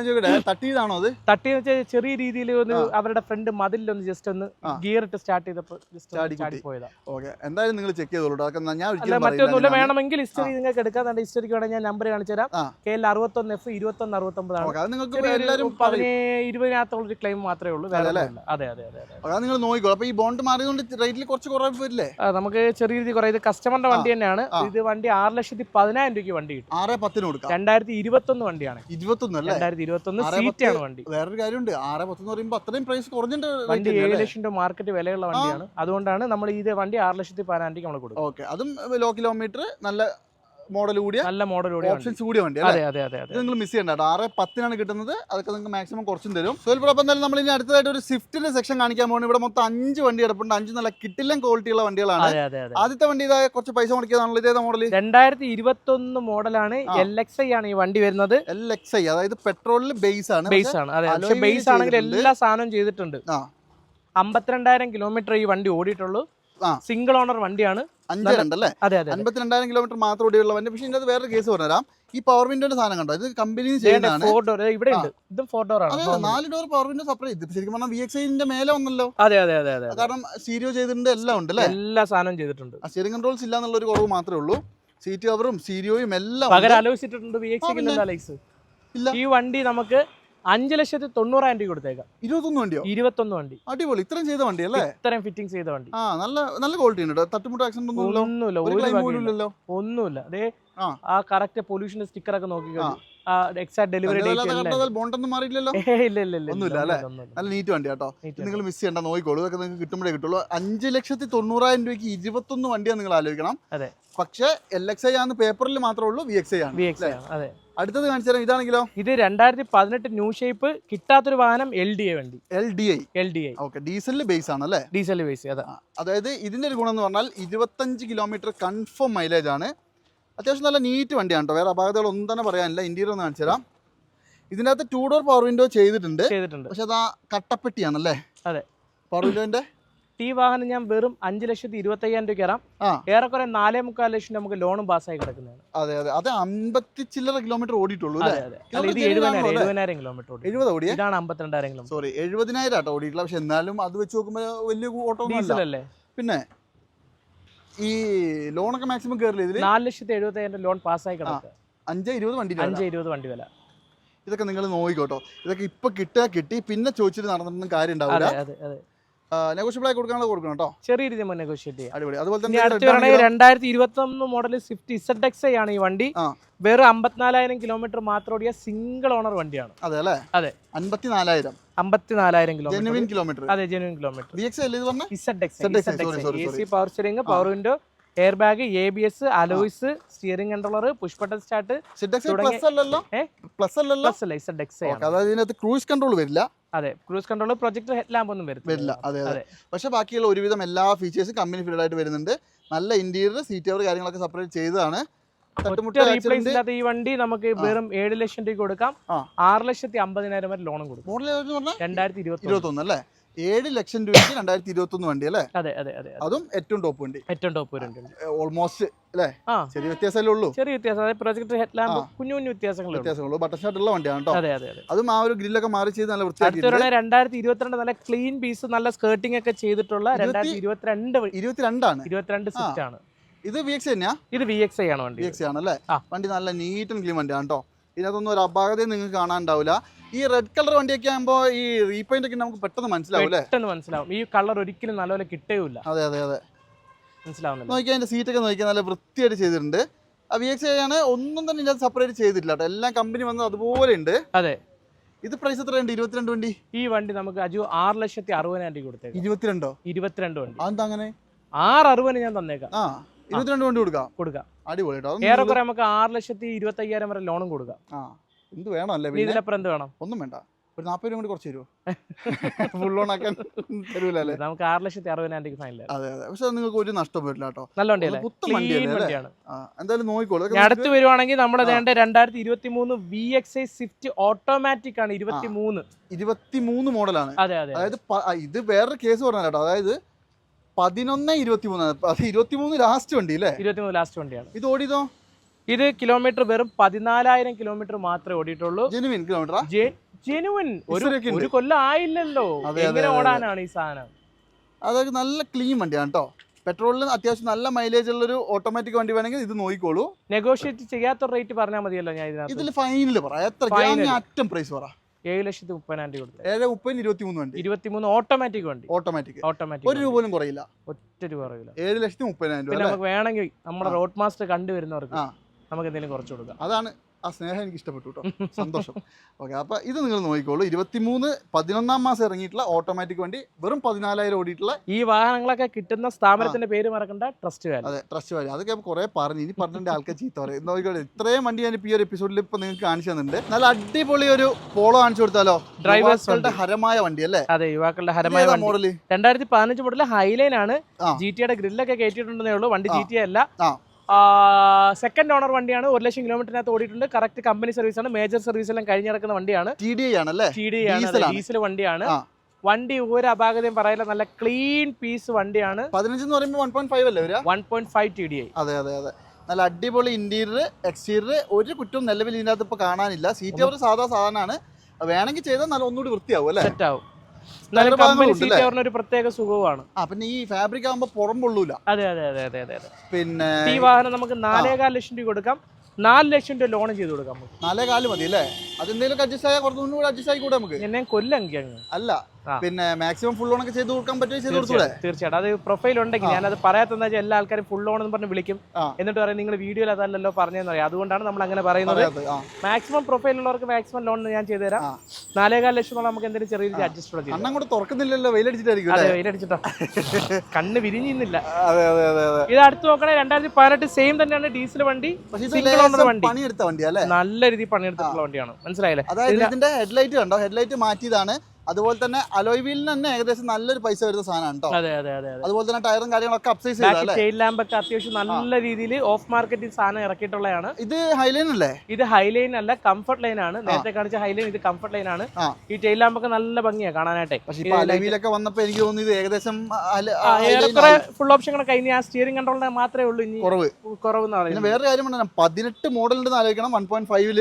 തട്ടിയതാണോ അത്? തട്ടി വെച്ചാൽ ചെറിയ രീതിയിൽ ഒന്ന് അവരുടെ ഫ്രണ്ട് മതിലൊന്ന് ജസ്റ്റ് ഒന്ന് ഗിയർ ഇട്ട് സ്റ്റാർട്ട് ചെയ്തപ്പോൾ ജസ്റ്റ് പോയതാ. ഓക്കെ. എന്തായാലും നിങ്ങൾ ചെക്ക് ചെയ്തോളൂ. ഞാൻ മറ്റൊന്നുമില്ല. വേണമെങ്കിൽ ഹിസ്റ്ററി നിങ്ങൾക്ക് എടുക്കാൻ ഹിസ്റ്ററിക്ക് വേണമെങ്കിൽ ഞാൻ നമ്പർ കാണിച്ചു തരാം. കെ എൽ അറുപത്തൊന്ന് എഫ് ഇരുപത്തൊന്ന് അറുപത്തൊമ്പതാണ്. നിങ്ങൾക്ക് ഇരുപതിനകത്തുള്ള ഒരു ക്ലെയിം മാത്രമേ മാത്രമേ ഉള്ളൂ വേറെ അതെ ഒന്നുമില്ല. അതെ അതെ അതെ അതെ. അതാണ് നിങ്ങൾ അപ്പൊ ഈ ബോണ്ട് മാറിയതുകൊണ്ട് റേറ്റിൽ കുറച്ച് കുറവ് വരില്ലേ ആ, നമുക്ക് ചെറിയ രീതി കുറേ ഇത് കസ്റ്റമറിന്റെ വണ്ടി തന്നെയാണ്. ആ. ഇത് വണ്ടി ആറ് ലക്ഷത്തി പതിനായിരം രൂപയ്ക്ക് വണ്ടി കിട്ടും. ആറ് പത്തിന് കൊടുക്കാം. രണ്ടായിരത്തി ഇരുപത്തൊന്ന് വണ്ടിയാണ്. ഇരുപത്തൊന്നും അല്ലേ? രണ്ടായിരത്തി ഇരുപത്തൊന്ന് ആറ് വണ്ടി. വേറൊരു കാര്യമുണ്ട്. ആറ് പത്ത് എന്ന് പറയുമ്പോൾ അത്രയും പ്രൈസ് കുറഞ്ഞിട്ട് വണ്ടി ഏഴ് ലക്ഷം രൂപ മാർക്കറ്റ് വിലയുള്ള വണ്ടിയാണ്. അതുകൊണ്ടാണ് നമ്മൾ ഇത് വണ്ടി ആറ് ലക്ഷത്തി പതിനായിരം രൂപയ്ക്ക് നമ്മൾ കൊടുക്കും ഓക്കെ. അതും ലോ കിലോമീറ്റർ നല്ല മോഡൽ കൂടിയ നല്ല മോഡൽ കൂടിയ ഓപ്ഷൻസ് കൂടിയ വണ്ടി അതെ അതെ അതെ അതെ. നിങ്ങൾ മിസ് ചെയ്യണ്ട ആറ് പത്തിനാണ് കിട്ടുന്നത്. അതൊക്കെ നിങ്ങൾക്ക് മാക്സിമം കുറച്ചും തരും. സോയിൽ അപ്പം എന്തായാലും നമ്മൾ ഇനി അടുത്തതായിട്ട് ഒരു സ്വിഫ്റ്റിന്റെ സെക്ഷൻ കാണിക്കാൻ പോകുന്നത് ഇവിടെ മൊത്തം അഞ്ച് വണ്ടി എടുപ്പുണ്ട് അഞ്ച് നല്ല കിട്ടില്ലം ക്വാളിറ്റിയുള്ള വണ്ടികളാണ്. ആദ്യത്തെ വണ്ടി ഇതായ കുറച്ച് പൈസ മുടക്കിയതാണല്ലോ. ഇതേതാ മോഡൽ രണ്ടായിരത്തി ഇരുപത്തി ഒന്ന് മോഡലാണ്. എൽ എക്സ് ഐ ആണ് ഈ വണ്ടി വരുന്നത്. എൽ എക്സ് ഐ അതായത് പെട്രോളിൽ ബേസ് ആണ്. ബേസ് ആണ്. അതെ ബേസ് ആണെങ്കിൽ എല്ലാ സാധനവും ചെയ്തിട്ടുണ്ട്. അമ്പത്തിരണ്ടായിരം കിലോമീറ്റർ ഈ വണ്ടി ഓടിയിട്ടുള്ളൂ. സിംഗിൾ ഓണർ വണ്ടിയാണ്. അഞ്ച് രണ്ടല്ലേ? അതെ അതെ അൻപത്തിരണ്ടായിരം കിലോമീറ്റർ മാത്രം ഓടിയുള്ള വണ്ടി. പക്ഷേ അത് വേറെ കേസ് പറഞ്ഞുതരാം. ഈ പവർ വിൻഡോന്റെ സാധനം കണ്ടോ? ഇത് കമ്പനി ചെയ്യുന്നതാണ് ഫോർ ഡോർ ഇവിടെ ഉണ്ട്. ഇത് ഫോർ ഡോർ അതെ ആണ് നാല് ഡോർ പവർ വിൻഡോ സെപ്പറേറ്റ് ഇത് ശരിക്കും പറഞ്ഞാൽ വി എക്സ് ഐന്റെ മേലെ വന്നല്ലോ. അതെ അതെ അതെ അതെ കാരണം സീരിയോ ചെയ്തിട്ടുണ്ട് എല്ലാം ഉണ്ട് അല്ലേ? എല്ലാ സാധനവും ചെയ്തിട്ടുണ്ട്. സ്റ്റിയറിംഗ് കൺട്രോൾസ് ഇല്ല എന്നുള്ള ഒരു കുറവ് മാത്രമേ ഉള്ളൂ. സീറ്റ് കവറും സീരിയോയും എല്ലാം. പകരം ആലോചിച്ചിട്ടുണ്ട് വി എക്സ് ഇല്ല. ഈ വണ്ടി നമുക്ക് അഞ്ച് ലക്ഷത്തി തൊണ്ണൂറായിരം രൂപ കൊടുത്തേക്കാം. ഇരുപത്തൊന്ന് വണ്ടിയോ? ഇരുപത്തൊന്ന് വണ്ടി. അടിപൊളി. ഇത്രയും ചെയ്ത വണ്ടി അല്ലേ ഇത്രയും ഫിറ്റിംഗ് ചെയ്ത വണ്ടി. ആ നല്ല നല്ല ക്വാളിറ്റി ഉണ്ട് തട്ടുമുട്ട് ആക്സിഡന്റ് ഒന്നും ഒന്നുമില്ല. ഇല്ലല്ലോ ഒന്നുമില്ല. അതേ ആ. കറക്റ്റ് പൊല്യൂഷൻ സ്റ്റിക്കർ ഒക്കെ നോക്കി എക്സാക്ട് ഡെലിവറി ബോണ്ടൊന്നും മാറിയില്ലല്ലോ. ഇല്ല ഇല്ല ഇല്ല ഒന്നുമില്ല അല്ലേ? നല്ല നീറ്റ് വണ്ടി കേട്ടോ. നിങ്ങൾ മിസ് ചെയ്യണ്ട നോക്കിക്കോളൂ. ഇതൊക്കെ നിങ്ങൾക്ക് കിട്ടുമ്പോഴേ കിട്ടുള്ളൂ. അഞ്ച് ലക്ഷത്തി തൊണ്ണൂറായിരം രൂപയ്ക്ക് ഇരുപത്തൊന്ന് വണ്ടിയാണ് നിങ്ങൾ ആലോചിക്കണം. അതെ. പക്ഷേ എൽ എക്സ് ഐ ആണ് പേപ്പറിൽ മാത്രമേ ഉള്ളൂ വി എക്സ് ഐ ആണ്. അതെ. അടുത്തത് കാണിച്ചു തരാം. ഇതാണെങ്കിലോ? ഇത് രണ്ടായിരത്തി പതിനെട്ട് ന്യൂ ഷേപ്പ് കിട്ടാത്തൊരു വാഹനം എൽ ഡി ഐ വണ്ടി. L D I L D I okay ഡീസലിൽ base ആണ് അല്ലേ? ഡീസൽ ബേസ് അതെ. അതായത് ഇതിന്റെ ഒരു ഗുണം എന്ന് പറഞ്ഞാൽ ഇരുപത്തഞ്ച് കിലോമീറ്റർ കൺഫേം മൈലേജ് ആണ്. അത്യാവശ്യം നല്ല നീറ്റ് വണ്ടിയാണ് കേട്ടോ വേറെ അപാകതകൾ ഒന്നും തന്നെ പറയാനില്ല. ഇന്റീരിയർ ഒന്ന് കാണിച്ചു തരാം. ഇതിന്റെ അകത്ത് ടൂ ഡോർ പവർ വിൻഡോ ചെയ്തിട്ടുണ്ട്. ചെയ്തിട്ടുണ്ട്. പക്ഷെ അതാ കട്ടപ്പെട്ടിയാണല്ലേ? അതെ. പവർ വിൻഡോന്റെ ഈ വാഹനം ഞാൻ വെറും അഞ്ച് ലക്ഷത്തി ഇരുപത്തി അയ്യായിരം രൂപ കയറാം ആ. ഏറെക്കുറെ നാലേ മുക്കാൽ ലക്ഷം നമുക്ക് ലോണും പാസ്സായി കിടക്കുന്നതാണ്. അതെ അതെ. അത് അമ്പത്തി ചില്ലറ കിലോമീറ്റർ ഓടിയിട്ടുള്ളൂ എഴുപതിനായിരം കിലോമീറ്റർ ഓടി എഴുപത് ഇതാണ് അമ്പത്തിരണ്ടായിരം കിലോമീറ്റർ സോറി എഴുപതിനായിരം ആട്ടോ ഓടിയിട്ടില്ല പക്ഷെ എന്നാലും അത് വെച്ച് നോക്കുമ്പോൾ വലിയ ഓട്ടോ പിന്നെ ഈ ലോണൊക്കെ മാക്സിമം കയറില്ല ഇതിൽ നാല് ലക്ഷത്തി എഴുപത്തി അയ്യായിരം ലോൺ പാസ്സായി കിടക്കുക അഞ്ച് ഇരുപത് വണ്ടി അഞ്ച് ഇരുപത് വണ്ടി വില ഇതൊക്കെ നിങ്ങൾ നോക്കിക്കോട്ടോ. ഇതൊക്കെ ഇപ്പൊ കിട്ടുക കിട്ടി പിന്നെ ചോദിച്ചിട്ട് നടന്നിട്ടൊന്നും കാര്യം ഉണ്ടാവില്ല ആയി കൊടുക്കാനുള്ള കൊടുക്കണം കേട്ടോ. ചെറിയ രീതിയിൽ നെഗോഷിയേറ്റ് ചെയ്യാം. അടിപൊളി. അതുപോലെ തന്നെ അടുത്ത് ആണെങ്കിലോ? രണ്ടായിരത്തി ഇരുപത്തി ഒന്ന് മോഡൽ സ്വിഫ്റ്റ് ഇസഡ് എക്സ് ആണ് ഈ വണ്ടി. വെറും അമ്പത്തിനാലായിരം കിലോമീറ്റർ മാത്രം ഓടിയ സിംഗിൾ ഓണർ വണ്ടിയാണ്. അതെ അല്ലേ? അതെ. അൻപത്തിനാലായിരം. അമ്പത്തിനാലായിരം കിലോമീറ്റർ ജെനുവിൻ കിലോമീറ്റർ അതെ genuine kilometre Z X A C power steering power window airbag A B S alloys steering controller push button start സിഡക്സ് plus അല്ലല്ലോ? പ്ലസ് അല്ലല്ലോ? പ്ലസ് അല്ല? ഇസഡ് എക്സ് അതായത് ഇതിനകത്ത് ക്രൂസ് കൺട്രോൾ വരില്ല. അതെ cruise control project headlamp ഒന്നും വരില്ല. അതെ അതെ. പക്ഷേ ബാക്കിയുള്ള ഒരുവിധം എല്ലാ ഫീച്ചേഴ്സും കമ്പനി ഫിൽഡ് ആയിട്ട് വരുന്നുണ്ട്. നല്ല ഇന്റീരിയർ സീറ്റ് കവർ കാര്യങ്ങളൊക്കെ സെപ്പറേറ്റ് ചെയ്തതാണ്. ഈ വണ്ടി നമുക്ക് വെറും ഏഴ് ലക്ഷം രൂപ കൊടുക്കാം. ആറ് ലക്ഷത്തി അമ്പതിനായിരം വരെ ലോണും കൊടുക്കും. രണ്ടായിരത്തി ഇരുപത്തി ഒന്ന് അല്ലേ? ഏഴ് ലക്ഷം രൂപയ്ക്ക് രണ്ടായിരത്തി ഇരുപത്തി ഒന്ന് വണ്ടി അല്ലേ? അതെ അതെ അതെ അതെ. ഏറ്റവും ടോപ്പ് വണ്ടി. ഏറ്റവും ടോപ്പ് വണ്ടി. ഓൾമോസ്റ്റ് അല്ലേ? ചെറിയ വ്യത്യാസമല്ലേ ഉള്ളൂ? ചെറിയ വ്യത്യാസം പ്രൊജക്ട് പ്രൊജക്ടർ ഹെഡ് ലാമ്പ് കുഞ്ഞു കുഞ്ഞു വ്യത്യാസങ്ങൾ വ്യത്യാസമുള്ളൂ ബട്ടർ ഷർട്ട് ഉള്ള വണ്ടിയാണ് കേട്ടോ അതെ അതെ അതെ. അതും ആ ഒരു ഗ്രില്ലൊക്കെ മാറി ചെയ്ത് നല്ല വൃത്തിയാക്കിയിട്ടുണ്ട്. രണ്ടായിരത്തി ഇരുപത്തിരണ്ട് നല്ല ക്ലീൻ പീസ് നല്ല സ്കേർട്ടിംഗ് ഒക്കെ ചെയ്തിട്ടുള്ള രണ്ടായിരത്തി ഇരുപത്തിരണ്ട് ഇരുപത്തിരണ്ടാണ്. ഇരുപത്തിരണ്ട് സ്വിഫ്റ്റ് ആണ്. ഇത് വി എക്സ് തന്നെയാ? ഇത് വി എക്സ് ആണ് വണ്ടി. വി എക്സ് ആണല്ലേ? അല്ലേ വണ്ടി നല്ല നീറ്റ് ആൻഡ് ക്ലീൻ വണ്ടിയാണ് കേട്ടോ ഇതിനകത്തൊന്നും ഒരു അപാകതയും നിങ്ങൾക്ക് കാണാൻ ഉണ്ടാവില്ല. ഈ റെഡ് കളർ വണ്ടിയൊക്കെ ആകുമ്പോൾ ഈ റീപെയിന്റ് ഒക്കെ നമുക്ക് പെട്ടെന്ന് മനസ്സിലാവും അല്ലേ? പെട്ടെന്ന് മനസ്സിലാവും. ഈ കളർ ഒരിക്കലും നല്ലപോലെ കിട്ടേയില്ല. അതെ അതെ അതെ. മനസ്സിലാവുന്നില്ല. നോക്കിയാൽ അതിന്റെ സീറ്റൊക്കെ നോക്കിയാൽ നല്ല വൃത്തിയായിട്ട് ചെയ്തിട്ടുണ്ട്. വി എക്സ് ആണ് ഒന്നും തന്നെ ഇല്ലാതെ സെപ്പറേറ്റ് ചെയ്തിട്ടില്ല കേട്ടോ. എല്ലാം കമ്പനി വന്നത് അതുപോലെ ഉണ്ട്. അതെ. ഇത് പ്രൈസ് എത്രയുണ്ട് ഇരുപത്തിരണ്ട് വണ്ടി? ഈ വണ്ടി നമുക്ക് അജു ആറ് ലക്ഷത്തി അറുപതിനായിരം രൂപ കൊടുത്തേ ഇരുപത്തിരണ്ടോ? ഇരുപത്തിരണ്ട് വണ്ടി. അതെന്താ അങ്ങനെ? ആറ് അറുപതിന് ഞാൻ തന്നേക്കാം. ആ ഇരുപത്തിരണ്ട് വണ്ടി കൊടുക്കാം. കൊടുക്കാം. അടിപൊളി കേട്ടോ. ഏറെക്കുറെ നമുക്ക് ആറ് ലക്ഷത്തി ഇരുപത്തി അയ്യായിരം വരെ ലോണും കൊടുക്കാം. ആ. എന്ത് വേണം അല്ലേ ഇതിലപ്പുറം എന്ത് വേണം? ഒന്നും വേണ്ട. ഒരു നാൽപ്പത് രൂപ കൂടി കുറച്ച് തരുമോ ഫുൾ ലോൺ ആക്കാൻ തരൂല അല്ലേ നമുക്ക് ആറ് ലക്ഷത്തി അറുപതിനായിരം രൂപ ഫൈനൽ അതെ അതെ. പക്ഷെ നിങ്ങൾക്ക് ഒരു നഷ്ടം വരില്ല കേട്ടോ. നല്ല വണ്ടിയല്ലേ? പുത്തൻ വണ്ടിയാണ്. എന്തായാലും നോക്കിക്കോളൂ. അടുത്ത് വരുവാണെങ്കിൽ നമ്മുടെ വേണ്ട രണ്ടായിരത്തി ഇരുപത്തി മൂന്ന് V X I Swift automatic ആണ് ഇരുപത്തി മൂന്ന് ഇരുപത്തി മൂന്ന് മോഡലാണ്. അതെ അതെ അതായത് ഇത് വേറൊരു കേസ് പറഞ്ഞാൽ കേട്ടോ. അതായത് പതിനൊന്ന് ഇരുപത്തി മൂന്നാണ് അത് ഇരുപത്തി മൂന്ന് ലാസ്റ്റ് വണ്ടി അല്ലേ? ഇരുപത്തി മൂന്ന് ലാസ്റ്റ് വണ്ടിയാണ്. ഇത് ഓടിയതോ? ഇത് കിലോമീറ്റർ വെറും പതിനാലായിരം കിലോമീറ്റർ മാത്രമേ ഓടിയിട്ടുള്ളൂ. ജെനുവിൻ കിലോമീറ്റർ ജെനുവിൻ ഒരു കൊല്ലം ആയില്ലല്ലോ. എങ്ങനെ ഓടാനാണ് ഈ സാധനം? അതായത് നല്ല ക്ലീൻ വണ്ടിയാണ് കേട്ടോ പെട്രോളിന് അത്യാവശ്യം നല്ല മൈലേജ് ഉള്ള ഒരു ഓട്ടോമാറ്റിക് വണ്ടി വേണമെങ്കിൽ ഇത് നോക്കിക്കോളൂ. നെഗോഷിയേറ്റ് ചെയ്യാത്ത റേറ്റ് പറഞ്ഞാൽ മതിയല്ലോ ഞാൻ ഇതിനകത്ത്. ഇതിൽ ഫൈനൽ പറ. എത്ര? അറ്റം പ്രൈസ് പറ. ഏഴ് ലക്ഷത്തി മുപ്പതിനായിരം രൂപ കൊടുത്തു. ഏഴ് മുപ്പതിന് ഇരുപത്തി മൂന്ന് വണ്ടി. ഇരുപത്തി മൂന്ന് ഓട്ടോമാറ്റിക് വണ്ടി. ഓട്ടോമാറ്റിക് ഓട്ടോമാറ്റിക് ഒരു രൂപ പോലും കുറയില്ല. ഒറ്റ രൂപ കുറയില്ല ഏഴ് ലക്ഷത്തി മുപ്പതിനായിരം രൂപ നമുക്ക് വേണമെങ്കിൽ നമ്മുടെ റോഡ് മാസ്റ്റർ കണ്ടുവരുന്നവർക്ക് ആ. നമുക്ക് എന്തെങ്കിലും കുറച്ച് കൊടുക്കാം. അതാണ് ആ സ്നേഹം എനിക്ക് ഇഷ്ടപ്പെട്ടു കേട്ടോ സന്തോഷം. ഓക്കെ അപ്പോൾ ഇത് നിങ്ങൾ നോക്കിക്കോളൂ. ഇരുപത്തിമൂന്ന് പതിനൊന്നാം മാസം ഇറങ്ങിയിട്ടുള്ള ഓട്ടോമാറ്റിക് വണ്ടി വെറും പതിനാലായിരം ഓടിയിട്ടുള്ള ഈ വാഹനങ്ങളൊക്കെ കിട്ടുന്ന സ്ഥാപനത്തിന്റെ പേര് മറക്കണ്ട ട്രസ്റ്റ് വാല്യൂ അതെ ട്രസ്റ്റ് വാല്യൂ അതൊക്കെ കുറേ പറഞ്ഞു. ഇനി പറഞ്ഞിട്ട് ആൾക്കാർ ചീത്ത പറയും. നോക്കിക്കോളൂ. ഇത്രയും വണ്ടി ഞാൻ ഇപ്പോൾ ഈ ഒരു എപ്പിസോഡിൽ ഇപ്പോൾ നിങ്ങൾക്ക് കാണിച്ചു തന്നിട്ടുണ്ട്. നല്ല അടിപൊളി ഒരു പോളോ കാണിച്ചു കൊടുത്താലോ? ഡ്രൈവേഴ്സുകളുടെ ഹരമായ വണ്ടി അല്ലേ? അതെ യുവാക്കളുടെ ഹരമായ മോഡൽ രണ്ടായിരത്തി പതിനഞ്ച് മോഡൽ ഹൈലൈൻ ആണ്. ജി ടിയുടെ ഗ്രില്ലൊക്കെ കയറ്റിയിട്ടുണ്ടെന്നേ ഉള്ളൂ. വണ്ടി. ജി ടി അല്ല. സെക്കൻഡ് ഓണർ വണ്ടിയാണ്. ഒരു ലക്ഷം കിലോമീറ്ററിനകത്ത് ഓടിയിട്ടുണ്ട്. കറക്റ്റ് കമ്പനി സർവീസ് ആണ്. മേജർ സർവീസ് എല്ലാം കഴിഞ്ഞിറക്കുന്ന വണ്ടിയാണ്. ടി ഡി ആണല്ലേ? ടി ഡി ആണ്. ഡീസൽ വണ്ടിയാണ്. വണ്ടി ഒരു അപാകതയും പറയില്ല. നല്ല ക്ലീൻ പീസ് വണ്ടിയാണ്. പതിനഞ്ച് പറയുമ്പോൾ വൺ പോയിന്റ് ഫൈവ് അല്ലേ വരിക? One point five T D I അതെ അതെ അതെ. നല്ല അടിപൊളി ഇന്റീരിയർ എക്സ്റ്റീരിയർ ഒരു കുറ്റവും നിലവിൽ ഇതിനകത്ത് ഇപ്പോൾ കാണാനില്ല. സീറ്റ് അവർ സാധാ സാധനമാണ്. വേണമെങ്കിൽ ചെയ്താൽ നല്ല ഒന്നുകൂടി വൃത്തിയാവും അല്ലേ? സെറ്റ് ആവും. എന്നാലും കമ്പനി സീറ്റ് ഒരു പ്രത്യേക സുഖവുമാണ്. ആ പിന്നെ ഈ ഫാബ്രിക് ആകുമ്പോൾ പുറം പൊള്ളൂല. അതെ അതെ അതെ അതെ അതെ അതെ. പിന്നെ ഈ വാഹനം നമുക്ക് നാലേകാൽ ലക്ഷം രൂപ കൊടുക്കാം. നാല് ലക്ഷം രൂപ ലോൺ ചെയ്ത് കൊടുക്കാം നമുക്ക്. നാലേ മതി അല്ലേ? അതെന്തെങ്കിലും അഡ്ജസ്റ്റ് ആയാൽ കുറച്ചും അഡ്ജസ്റ്റ് ആയി കൂടെ നമുക്ക്. എന്നെ കൊല്ലങ്കി അല്ല. പിന്നെ മാക്സിമം ഫുൾ ഓൺ ഒക്കെ ചെയ്ത് കൊടുക്കാൻ പറ്റുമോ? ചെയ്ത് കൊടുത്തൂടെ? തീർച്ചയായിട്ടും. അത് പ്രൊഫൈൽ ഉണ്ടെങ്കിൽ ഞാനത് പറയാത്തെന്ന് വെച്ചാൽ എല്ലാ ആൾക്കാരും ഫുൾ ഓൺ എന്ന് പറഞ്ഞ് വിളിക്കും. എന്നിട്ട് പറയും നിങ്ങൾ വീഡിയോയിൽ അതല്ലല്ലോ പറഞ്ഞതെന്ന് പറയാം. അതുകൊണ്ടാണ് നമ്മൾ അങ്ങനെ പറയുന്നത്. മാക്സിമം പ്രൊഫൈൽ ഉള്ളവർക്ക് മാക്സിമം ലോൺ ഞാൻ ചെയ്തു തരാം. നാലേകാൽ ലക്ഷത്തോളം നമുക്ക് എന്തെങ്കിലും ചെറിയ അഡ്ജസ്റ്റ് അണ്ണം കൂടെ തുറക്കുന്നില്ലല്ലോ വെയിലടിച്ചിട്ടായിരിക്കും അതെ വെയിലടിച്ചിട്ടോ കണ്ണ് വിരിഞ്ഞില്ല അതെ അതെ അതെ അതെ. ഇത് അടുത്ത് നോക്കണേ രണ്ടായിരത്തി പതിനെട്ട് സെയിം തന്നെയാണ് ഡീസൽ വണ്ടി. പണിയെടുത്ത വണ്ടി അല്ലേ? നല്ല രീതിയിൽ പണിയെടുത്തിട്ടുള്ള വണ്ടിയാണ്. മനസ്സിലായില്ലേ? അതായത് ഇതിന്റെ ഹെഡ്ലൈറ്റ് കണ്ടോ? ഹെഡ്ലൈറ്റ് മാറ്റിയതാണ്. അതുപോലെ തന്നെ അലോയ് വീലിന് തന്നെ ഏകദേശം നല്ലൊരു പൈസ വരുന്ന സാധനമാണ് കേട്ടോ അതെ അതെ അതെ അതെ. അതുപോലെ തന്നെ ടയറും കാര്യങ്ങളൊക്കെ അപ്സൈസ് ചെയ്യാമ്പൊക്കെ ലാമ്പ് ഒക്കെ അത്യാവശ്യം നല്ല രീതിയിൽ ഓഫ് മാർക്കറ്റിൽ സാധനം ഇറക്കിയിട്ടുള്ളതാണ്. ഇത് ഹൈലൈൻ അല്ലേ? ഇത് ഹൈലൈൻ അല്ല കംഫർട്ട് ലൈൻ ആണ്. നേരത്തെ കാണിച്ച ഹൈലൈൻ ഇത് കംഫർട്ട് ലൈൻ ആണ്. ഈ ടെയിൽ ലാമ്പൊക്കെ നല്ല ഭംഗിയാണ് കാണാനായിട്ട്. പക്ഷെ ഇപ്പൊ അലവിയിലൊക്കെ വന്നപ്പോ എനിക്ക് തോന്നുന്നു ഇത് ഏകദേശം ഏറെക്കുറെ. ഫുൾ ഓപ്ഷൻ കഴിഞ്ഞ് ആ സ്റ്റിയറിംഗ് കൺട്രോളിനെ മാത്രമേ ഉള്ളൂ ഇനി കുറവ്. കുറവ് വേറെ കാര്യം പതിനെട്ട് ഉണ്ടെന്ന് ആലോചിക്കണം. വൺ പോയിന്റ് ഫൈവിൽ.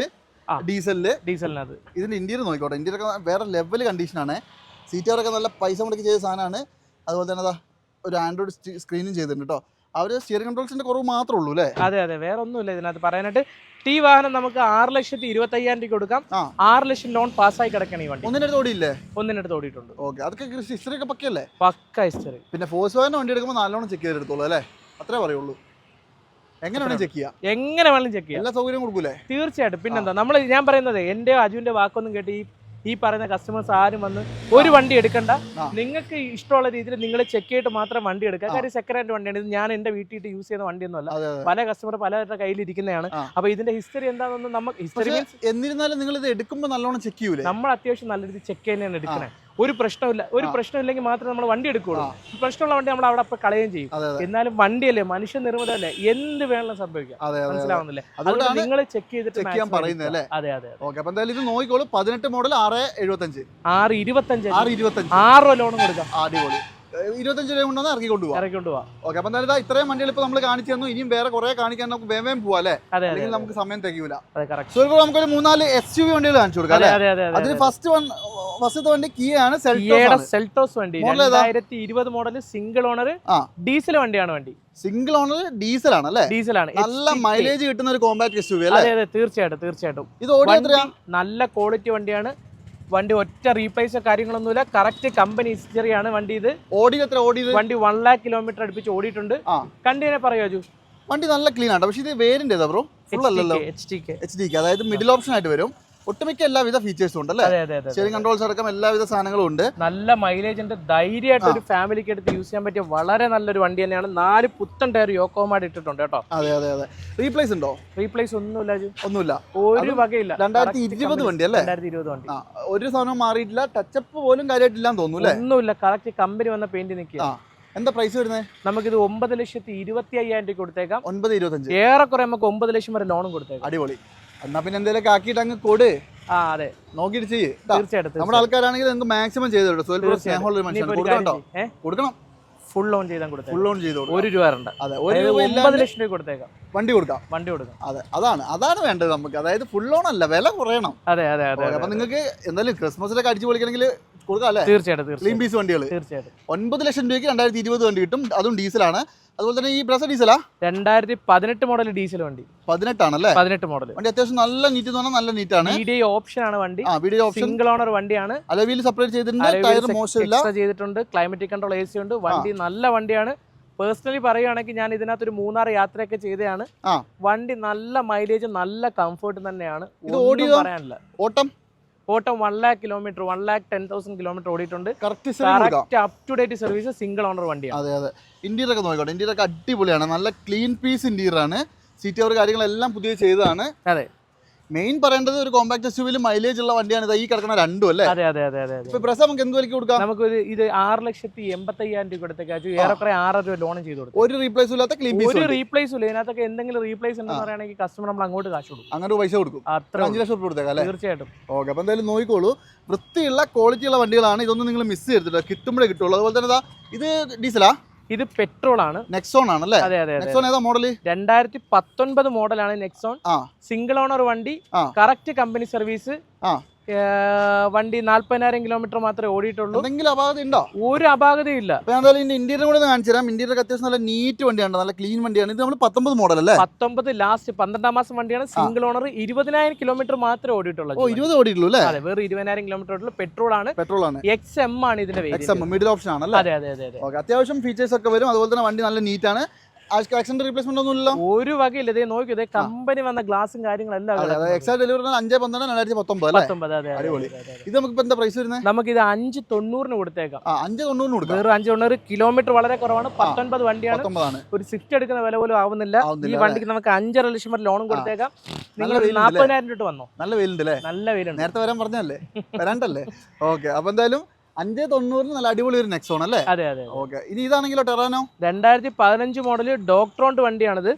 ഡീസലിൽ? ഡീസലിനകത്ത്. ഇതിന്റെ ഇന്ത്യയിൽ നോക്കിക്കോട്ടെ. ഇന്റീരിയർ ഒക്കെ വേറെ ലെവൽ കണ്ടീഷനാണ് സീറ്റാറൊക്കെ നല്ല പൈസ മുടക്കി ചെയ്ത സാധനമാണ്. അതുപോലെ തന്നെ അതാ ഒരു ആൻഡ്രോയിഡ് സ്ക്രീനും ചെയ്തിട്ടുണ്ട് കേട്ടോ അവർ സ്റ്റിയറിംഗ് കൺട്രോൾസിന്റെ കുറവ് മാത്രമേ ഉള്ളൂ അല്ലേ? അതെ അതെ. വേറെ ഒന്നുമില്ല ഇതിനകത്ത്. പറയാനായിട്ട് ടി വാഹനം നമുക്ക് ആറ് ലക്ഷത്തി ഇരുപത്തി അയ്യായിരം രൂപ കൊടുക്കാം. ആറ് ലക്ഷം ലോൺ പാസ്സായി കിടക്കണം ഈ വണ്ടി. ഒന്നിനടുത്ത് ഓടിയില്ലേ? ഒന്നിനടുത്ത് ഓടിയിട്ടുണ്ട്. ഓക്കെ. അതൊക്കെ ഹിസ്റ്ററി ഒക്കെ പക്കയല്ലേ? പക്ക ഹിസ്റ്ററി പിന്നെ ഫോഴ്സ് വാഹനം വണ്ടി എടുക്കുമ്പോൾ നല്ലോണം ചെക്ക് ചെയ്തെടുത്തോളൂ അല്ലേ? അത്രേ പറയുള്ളൂ. എങ്ങനെ വേണമെങ്കിലും ചെക്ക് ചെയ്യാം. എല്ലാ സൗകര്യം കൊടുക്കൂലേ? തീർച്ചയായിട്ടും. പിന്നെന്താ നമ്മൾ ഞാൻ പറയുന്നത് എന്റെ അജുവിന്റെ വാക്കൊന്നും കേട്ട് ഈ ഈ പറയുന്ന കസ്റ്റമേഴ്സ് ആരും വന്ന് ഒരു വണ്ടി എടുക്കണ്ട. നിങ്ങൾക്ക് ഇഷ്ടമുള്ള രീതിയിൽ നിങ്ങൾ ചെക്ക് ചെയ്തിട്ട് മാത്രം വണ്ടി എടുക്കുക. കാര്യം സെക്കൻഡ് ഹാൻഡ് വണ്ടിയാണ്. ഇത് ഞാൻ എന്റെ വീട്ടിൽ യൂസ് ചെയ്യുന്ന വണ്ടിയൊന്നുമല്ല. പല കസ്റ്റമർ പലരുടെ കയ്യിൽ ഇരിക്കുന്നതാണ്. അപ്പൊ ഇതിന്റെ ഹിസ്റ്ററി എന്താണെന്ന് നമുക്ക് ഹിസ്റ്ററി എന്നിരുന്നാലും നിങ്ങൾ ഇത് എടുക്കുമ്പോൾ നല്ലോണം ചെക്ക് ചെയ്യൂലേ? നമ്മൾ അത്യാവശ്യം നല്ല രീതിയിൽ ചെക്ക് തന്നെയാണ് എടുക്കണേ. ഒരു പ്രശ്നമില്ല. ഒരു. പ്രശ്നമില്ലെങ്കിൽ മാത്രമേ നമ്മൾ വണ്ടി എടുക്കുകയുള്ളൂ. പ്രശ്നമുള്ള വണ്ടി നമ്മൾ അവിടെ അപ്പം കളയുകയും ചെയ്യും. എന്നാലും വണ്ടിയല്ലേ മനുഷ്യ നിർമ്മിതമല്ലേ എന്ത് വേണമെങ്കിലും സംഭവിക്കാം. മനസ്സിലാവുന്നില്ലേ? അതുകൊണ്ട് നിങ്ങൾ ചെക്ക് ചെയ്തിട്ട് പറയുന്നത് അതെ അതെ അപ്പൊ എന്തായാലും ഇത് നോക്കിക്കോളൂ. പതിനെട്ട് മോഡൽ ആറ് എഴുപത്തഞ്ച്. ആറ് ഇരുപത്തഞ്ച് ആറ് ഇരുപത്തഞ്ച്. ആറ് ലോണും കൊടുക്കാം. അടിപൊളി. ഇരുപത്തഞ്ച് രൂപ കൊണ്ടുവന്ന് ഇറക്കി കൊണ്ടുപോകാം ഇറക്കി കൊണ്ടുപോകാം ഓക്കെ അപ്പൊ എന്തായാലും ഇതാ ഇത്രയും വണ്ടികൾ ഇപ്പൊ നമ്മൾ കാണിച്ചു തന്നു. ഇനിയും വേറെ കുറെ കാണിക്കാൻ നമുക്ക് വേവേം പോവാ അല്ലേ? അല്ലെങ്കിൽ നമുക്ക് സമയം തികയൂല. സുഹൃത്തുക്കൾ നമുക്കൊരു മൂന്നാൽ എസ് യു വി വണ്ടികൾ കാണിച്ചു കൊടുക്കാം അതിന് അല്ലേ? അതെ അതെ അതിൽ ഫസ്റ്റ് വൺ ഫസ്റ്റത്തെ വണ്ടി കീ ആണ് സെൽട്ടോസ് വണ്ടി? രണ്ടായിരത്തി ഇരുപത് മോഡൽ സിംഗിൾ ഓണർ ഡീസൽ വണ്ടിയാണ് വണ്ടി. സിംഗിൾ ഓണർ ഡീസൽ ആണ് അല്ലേ? ആണ്. നല്ല മൈലേജ് കിട്ടുന്ന ഒരു കോമ്പാക്ട് എസ് യു വി അല്ലേ? അതെ അതെ തീർച്ചയായിട്ടും തീർച്ചയായിട്ടും. ഇത് ഓടി നല്ല ക്വാളിറ്റി വണ്ടിയാണ്. വണ്ടി ഒറ്റ റീപ്ലേസോ കാര്യങ്ങളൊന്നുമില്ല. കറക്റ്റ് കമ്പനി ഹിസ്റ്ററിയാണ് വണ്ടി ഇത്. ഓടി എത്ര? ഓടിയത്? വണ്ടി വൺ ലാക്ക് കിലോമീറ്റർ അടുപ്പിച്ച് ഓടിയിട്ടുണ്ട്. കണ്ടിനെ പറയോ ജു വണ്ടി നല്ല ക്ലീൻ ആണ്. പക്ഷേ ഇത് വേരിന്റെ ബ്രോ ഫുൾ അല്ലല്ലോ. എച്ച് ടി കെ എച്ച് ഡിക്ക് അതായത് മിഡിൽ ഓപ്ഷൻ ആയിട്ട് വരും. ഒട്ടുമിക്ക എല്ലാവിധ ഫീച്ചേഴ്സും ഉണ്ട് അല്ലേ? സ്റ്റിയറിംഗ് കൺട്രോൾസ് അടക്കം എല്ലാവിധ സാധനങ്ങളും ഉണ്ട്. നല്ല മൈലേജ് ഉണ്ട്. ധൈര്യമായിട്ട് ഒരു ഫാമിലിക്ക് എടുത്ത് യൂസ് ചെയ്യാൻ പറ്റിയ വളരെ നല്ലൊരു വണ്ടി തന്നെയാണ്. നാല് പുത്തൻ ടയർ യോക്കോമാട് ഇട്ടിട്ടുണ്ട് കേട്ടോ. അതെ അതെ അതെ. റീപ്ലേസ് ഉണ്ടോ? റീപ്ലേസ് ഒന്നുമില്ല ഒന്നുമില്ല. ഒരു വകയില്ല. രണ്ടായിരത്തി ഇരുപത് വണ്ടി അല്ലേ? രണ്ടായിരത്തി ഇരുപത് വണ്ടി. ഒരു സാധനം മാറിയിട്ടില്ല. ടച്ചപ്പ് പോലും കാര്യമായിട്ടില്ലാന്ന് തോന്നുന്നു അല്ലേ? ഒന്നുമില്ല. കറക്റ്റ് കമ്പനി വന്ന പെയിന്റ് നിൽക്കുക. എന്താ പ്രൈസ് വരുന്നത് നമുക്കിത് ഒമ്പത് ലക്ഷത്തി ഇരുപത്തി അയ്യായിരം രൂപ കൊടുത്തേക്കാം. ഒമ്പത് ഇരുപത്തഞ്ച്. ഏറെക്കുറെ നമുക്ക് ഒമ്പത് ലക്ഷം വരെ ലോണും കൊടുത്തേക്കാം. അടിപൊളി. എന്നാ പിന്നെ എന്തെങ്കിലും ആക്കിയിട്ട് അങ്ങ് കൊട്. ആ അതെ. നോക്കിയിട്ട് ചെയ്യ്. ട്ടാ. തീർച്ചയായിട്ടും നമ്മുടെ ആൾക്കാരാണെങ്കിൽ നിങ്ങൾക്ക് മാക്സിമം ചെയ്ത് കൊടുക്കും സുഹൃത്ത് സ്നേഹമുള്ള ഒരു കാര്യം കൊടുക്കണ്ടോ കൊടുക്കണം. ഫുൾ ലോൺ ചെയ്താൽ കൊടുത്തേക്കാം. ഫുൾ ഓൺ ചെയ്തോ ഒരു രൂപ അതെ ഒരു രൂപ ഒമ്പത് ലക്ഷം രൂപ കൊടുത്തേക്കാം. വണ്ടി കൊടുക്കാം. വണ്ടി കൊടുക്കാം. അതെ അതാണ് അതാണ് വേണ്ടത് നമുക്ക്. അതായത് ഫുൾ ഓൺ അല്ല വില കുറയണം. അതെ അതെ അതെ അപ്പൊ നിങ്ങൾക്ക് എന്തായാലും ക്രിസ്മസിലൊക്കെ അടിച്ചു പൊളിക്കണമെങ്കിൽ കൊടുക്കാം അല്ലേ? തീർച്ചയായിട്ടും ക്ലീൻ പീസ് വണ്ടികൾ തീർച്ചയായിട്ടും. ഒൻപത് ലക്ഷം രൂപയ്ക്ക് രണ്ടായിരത്തി ഇരുപത് വണ്ടി കിട്ടും. അതും ഡീസലാണ്. അതുപോലെ തന്നെ ഈ ബ്രസ ഡീസലാ? രണ്ടായിരത്തി പതിനെട്ട് മോഡൽ ഡീസൽ വണ്ടി. പതിനെട്ടാണല്ലേ? പതിനെട്ട് മോഡൽ വണ്ടി അത്യാവശ്യം നല്ല നീറ്റ് എന്ന് പറഞ്ഞാൽ നല്ല നീറ്റ് ആണ്. വീഡിയോ ഓപ്ഷൻ ആണ് വണ്ടി. ആ വീഡിയോ ഓപ്ഷൻ സിംഗിൾ ഓണർ വണ്ടിയാണ്. അലവിയിൽ സെപ്പറേറ്റ് ചെയ്തിട്ടുണ്ട്. ടയർ മോശമില്ല. ചെയ്തിട്ടുണ്ട്. ക്ലൈമറ്റിക് കൺട്രോൾ എ സി ഉണ്ട്. വണ്ടി നല്ല വണ്ടിയാണ്. പേഴ്സണലി പറയുകയാണെങ്കിൽ ഞാൻ ഇതിനകത്ത് ഒരു മൂന്നാർ യാത്രയൊക്കെ ചെയ്തതാണ്. വണ്ടി നല്ല മൈലേജ് നല്ല കംഫർട്ട് തന്നെയാണ്. പറയാനില്ല. ഓട്ടം? ഓട്ടം one lakh kilometre one lakh ten thousand kilometre ഓടിയിട്ടുണ്ട്. Correct up to date service single owner വണ്ടിയാണ്. അതെ അതെ. ഇന്റീരിയർ ഒക്കെ നോക്കിക്കോട്ടെ ഇന്റീരിയർ ഒക്കെ അടിപൊളിയാണ്. നല്ല ക്ലീൻ പീസ് ഇന്റീരിയർ ആണ്. സീറ്റ് കവർ കാര്യങ്ങളെല്ലാം പുതിയ ചെയ്തതാണ്. അതെ. മെയിൻ പറയേണ്ടത് ഒരു കോമ്പാക്ട് എസ് യുവിൽ മൈലേജ് ഉള്ള വണ്ടിയാണ് ഇത് ഈ കിടക്കുന്ന രണ്ടും അല്ലേ? അതെ അതെ അതെ അതെ ഇപ്പൊ ബ്രസ നമുക്ക് എന്ത് വിലക്ക് കൊടുക്കാം? നമുക്ക് ഇത് ആറ് ലക്ഷത്തി എൺപത്തി അയ്യായിരം രൂപ കൊടുത്തേക്കാച്ചു ഏറെക്കുറെ ആറ് രൂപ ലോൺ ചെയ്ത് കൊടുക്കും ഒരു റീപ്ലേസ് ഇല്ലാത്ത ക്ലീൻ ഒരു റീപ്ലേസ് ഇല്ല. ഇതിനകത്തൊക്കെ എന്തെങ്കിലും റീപ്ലേസ് ഉണ്ടെന്ന് പറയുകയാണെങ്കിൽ കസ്റ്റമർ നമ്മൾ അങ്ങോട്ട് കാശ് കൊടുക്കും. അങ്ങനെ ഒരു പൈസ കൊടുക്കും. അത്ര അഞ്ച് ലക്ഷം രൂപ കൊടുത്തേക്കാം അല്ലേ? തീർച്ചയായിട്ടും. ഓക്കെ അപ്പൊ എന്തായാലും നോക്കിക്കോളൂ. വൃത്തിയുള്ള ക്വാളിറ്റിയുള്ള വണ്ടികളാണ്. ഇതൊന്നും നിങ്ങൾ മിസ് ചെയ്തിട്ടില്ല കിട്ടുമ്പോഴേ കിട്ടുള്ളൂ. അതുപോലെ തന്നെ ഇത് ഡീസലാ ഇത് പെട്രോൾ ആണ്. നെക്സോൺ ആണ് അല്ലേ അതെ അതെ നെക്സോൺ ഏതാ മോഡൽ രണ്ടായിരത്തി പത്തൊൻപത് മോഡലാണ് നെക്സോൺ ആ. സിംഗിൾ ഓണർ വണ്ടി. കറക്റ്റ് കമ്പനി സർവീസ് ആ. വണ്ടി നാല്പതിനായിരം കിലോമീറ്റർ മാത്രമേ ഓടിയിട്ടുള്ളൂ. എന്തെങ്കിലും അപാകത ഉണ്ടോ? ഒരു അപാകതയും ഇല്ല ഇന്റീരിയർ കൂടെ കാണിച്ചു തരാം ഇന്റീരിയർ അത്യാവശ്യം നല്ല നീറ്റ് വണ്ടിയാണ് നല്ല ക്ലീൻ വണ്ടിയാണ്. ഇത് നമ്മൾ പത്തൊമ്പത് മോഡൽ അല്ലേ? പത്തൊമ്പത് ലാസ്റ്റ് പന്ത്രണ്ടാം മാസം വണ്ടിയാണ്. സിംഗിൾ ഓണർ ഇരുപതിനായിരം കിലോമീറ്റർ മാത്രമേ ഓടിയിട്ടുള്ളൂ ഓ ഇരുപത് ഓടിയിട്ടുള്ളൂ അല്ലേ? അതെ വേറെ ഇരുപതിനായിരം കിലോമീറ്റർ ഓടിയിട്ടുള്ളൂ പെട്രോൾ ആണ്. പെട്രോൾ ആണ്. എക്സ് എം ആണ് ഇതിന്റെ എക്സ് എം മിഡിൽ ഓപ്ഷൻ ആണ് അല്ലേ? അതെ അതെ അതെ അത്യാവശ്യം ഫീച്ചേഴ്സ് ഒക്കെ വരും. അതുപോലെ തന്നെ വണ്ടി നല്ല നീറ്റ് ആണ്. ആക്സിഡന്റ് റീപ്ലേസ്മെന്റ് ഒന്നും ഒരു വകയില്ല. ഇതേ നോക്കൂ ഇതേ കമ്പനി വന്ന ഗ്ലാസും കാര്യങ്ങളെല്ലാം എക്സാക്ട് ഡെലിവറി അഞ്ച് പന്ത്രണ്ട് രണ്ടായിരത്തി പത്തൊമ്പത് അടിപൊളി. ഇത് നമുക്ക് എന്താ പ്രൈസ് വരുന്നത് നമുക്കിത് അഞ്ച് തൊണ്ണൂറിന് കൊടുത്തേക്കാം. അഞ്ച് തൊണ്ണൂറിന് കൊടുക്കാം. വേറെ അഞ്ച് തൊണ്ണൂറ് കിലോമീറ്റർ വളരെ കുറവാണ്. പത്തൊൻപത് വണ്ടിയാണ്. ഒരു സ്വിഫ്റ്റ് എടുക്കുന്ന വില പോലും ആവുന്നില്ല. ഈ വണ്ടിക്ക് നമുക്ക് അഞ്ചര ലക്ഷം വരെ ലോണും കൊടുത്തേക്കാം. നിങ്ങൾ നാൽപ്പതിനായിരം രൂപ വന്നോ? നല്ല വെയിലുണ്ട് അല്ലേ നല്ല വെയിലുണ്ട്. നേരത്തെ വരാൻ പറഞ്ഞല്ലേ വരാണ്ടല്ലേ? ഓക്കെ അപ്പൊ എന്തായാലും അഞ്ച് തൊണ്ണൂറിന് നല്ല അടിപൊളി ഒരു നെക്സോൺ അല്ലേ? അതെ അതെ ഓക്കെ ഇനി ഇതാണെങ്കിലോ ടെറാനോ രണ്ടായിരത്തി പതിനഞ്ച് മോഡൽ ഡോക്ടറോണ്ട് വണ്ടിയാണിത്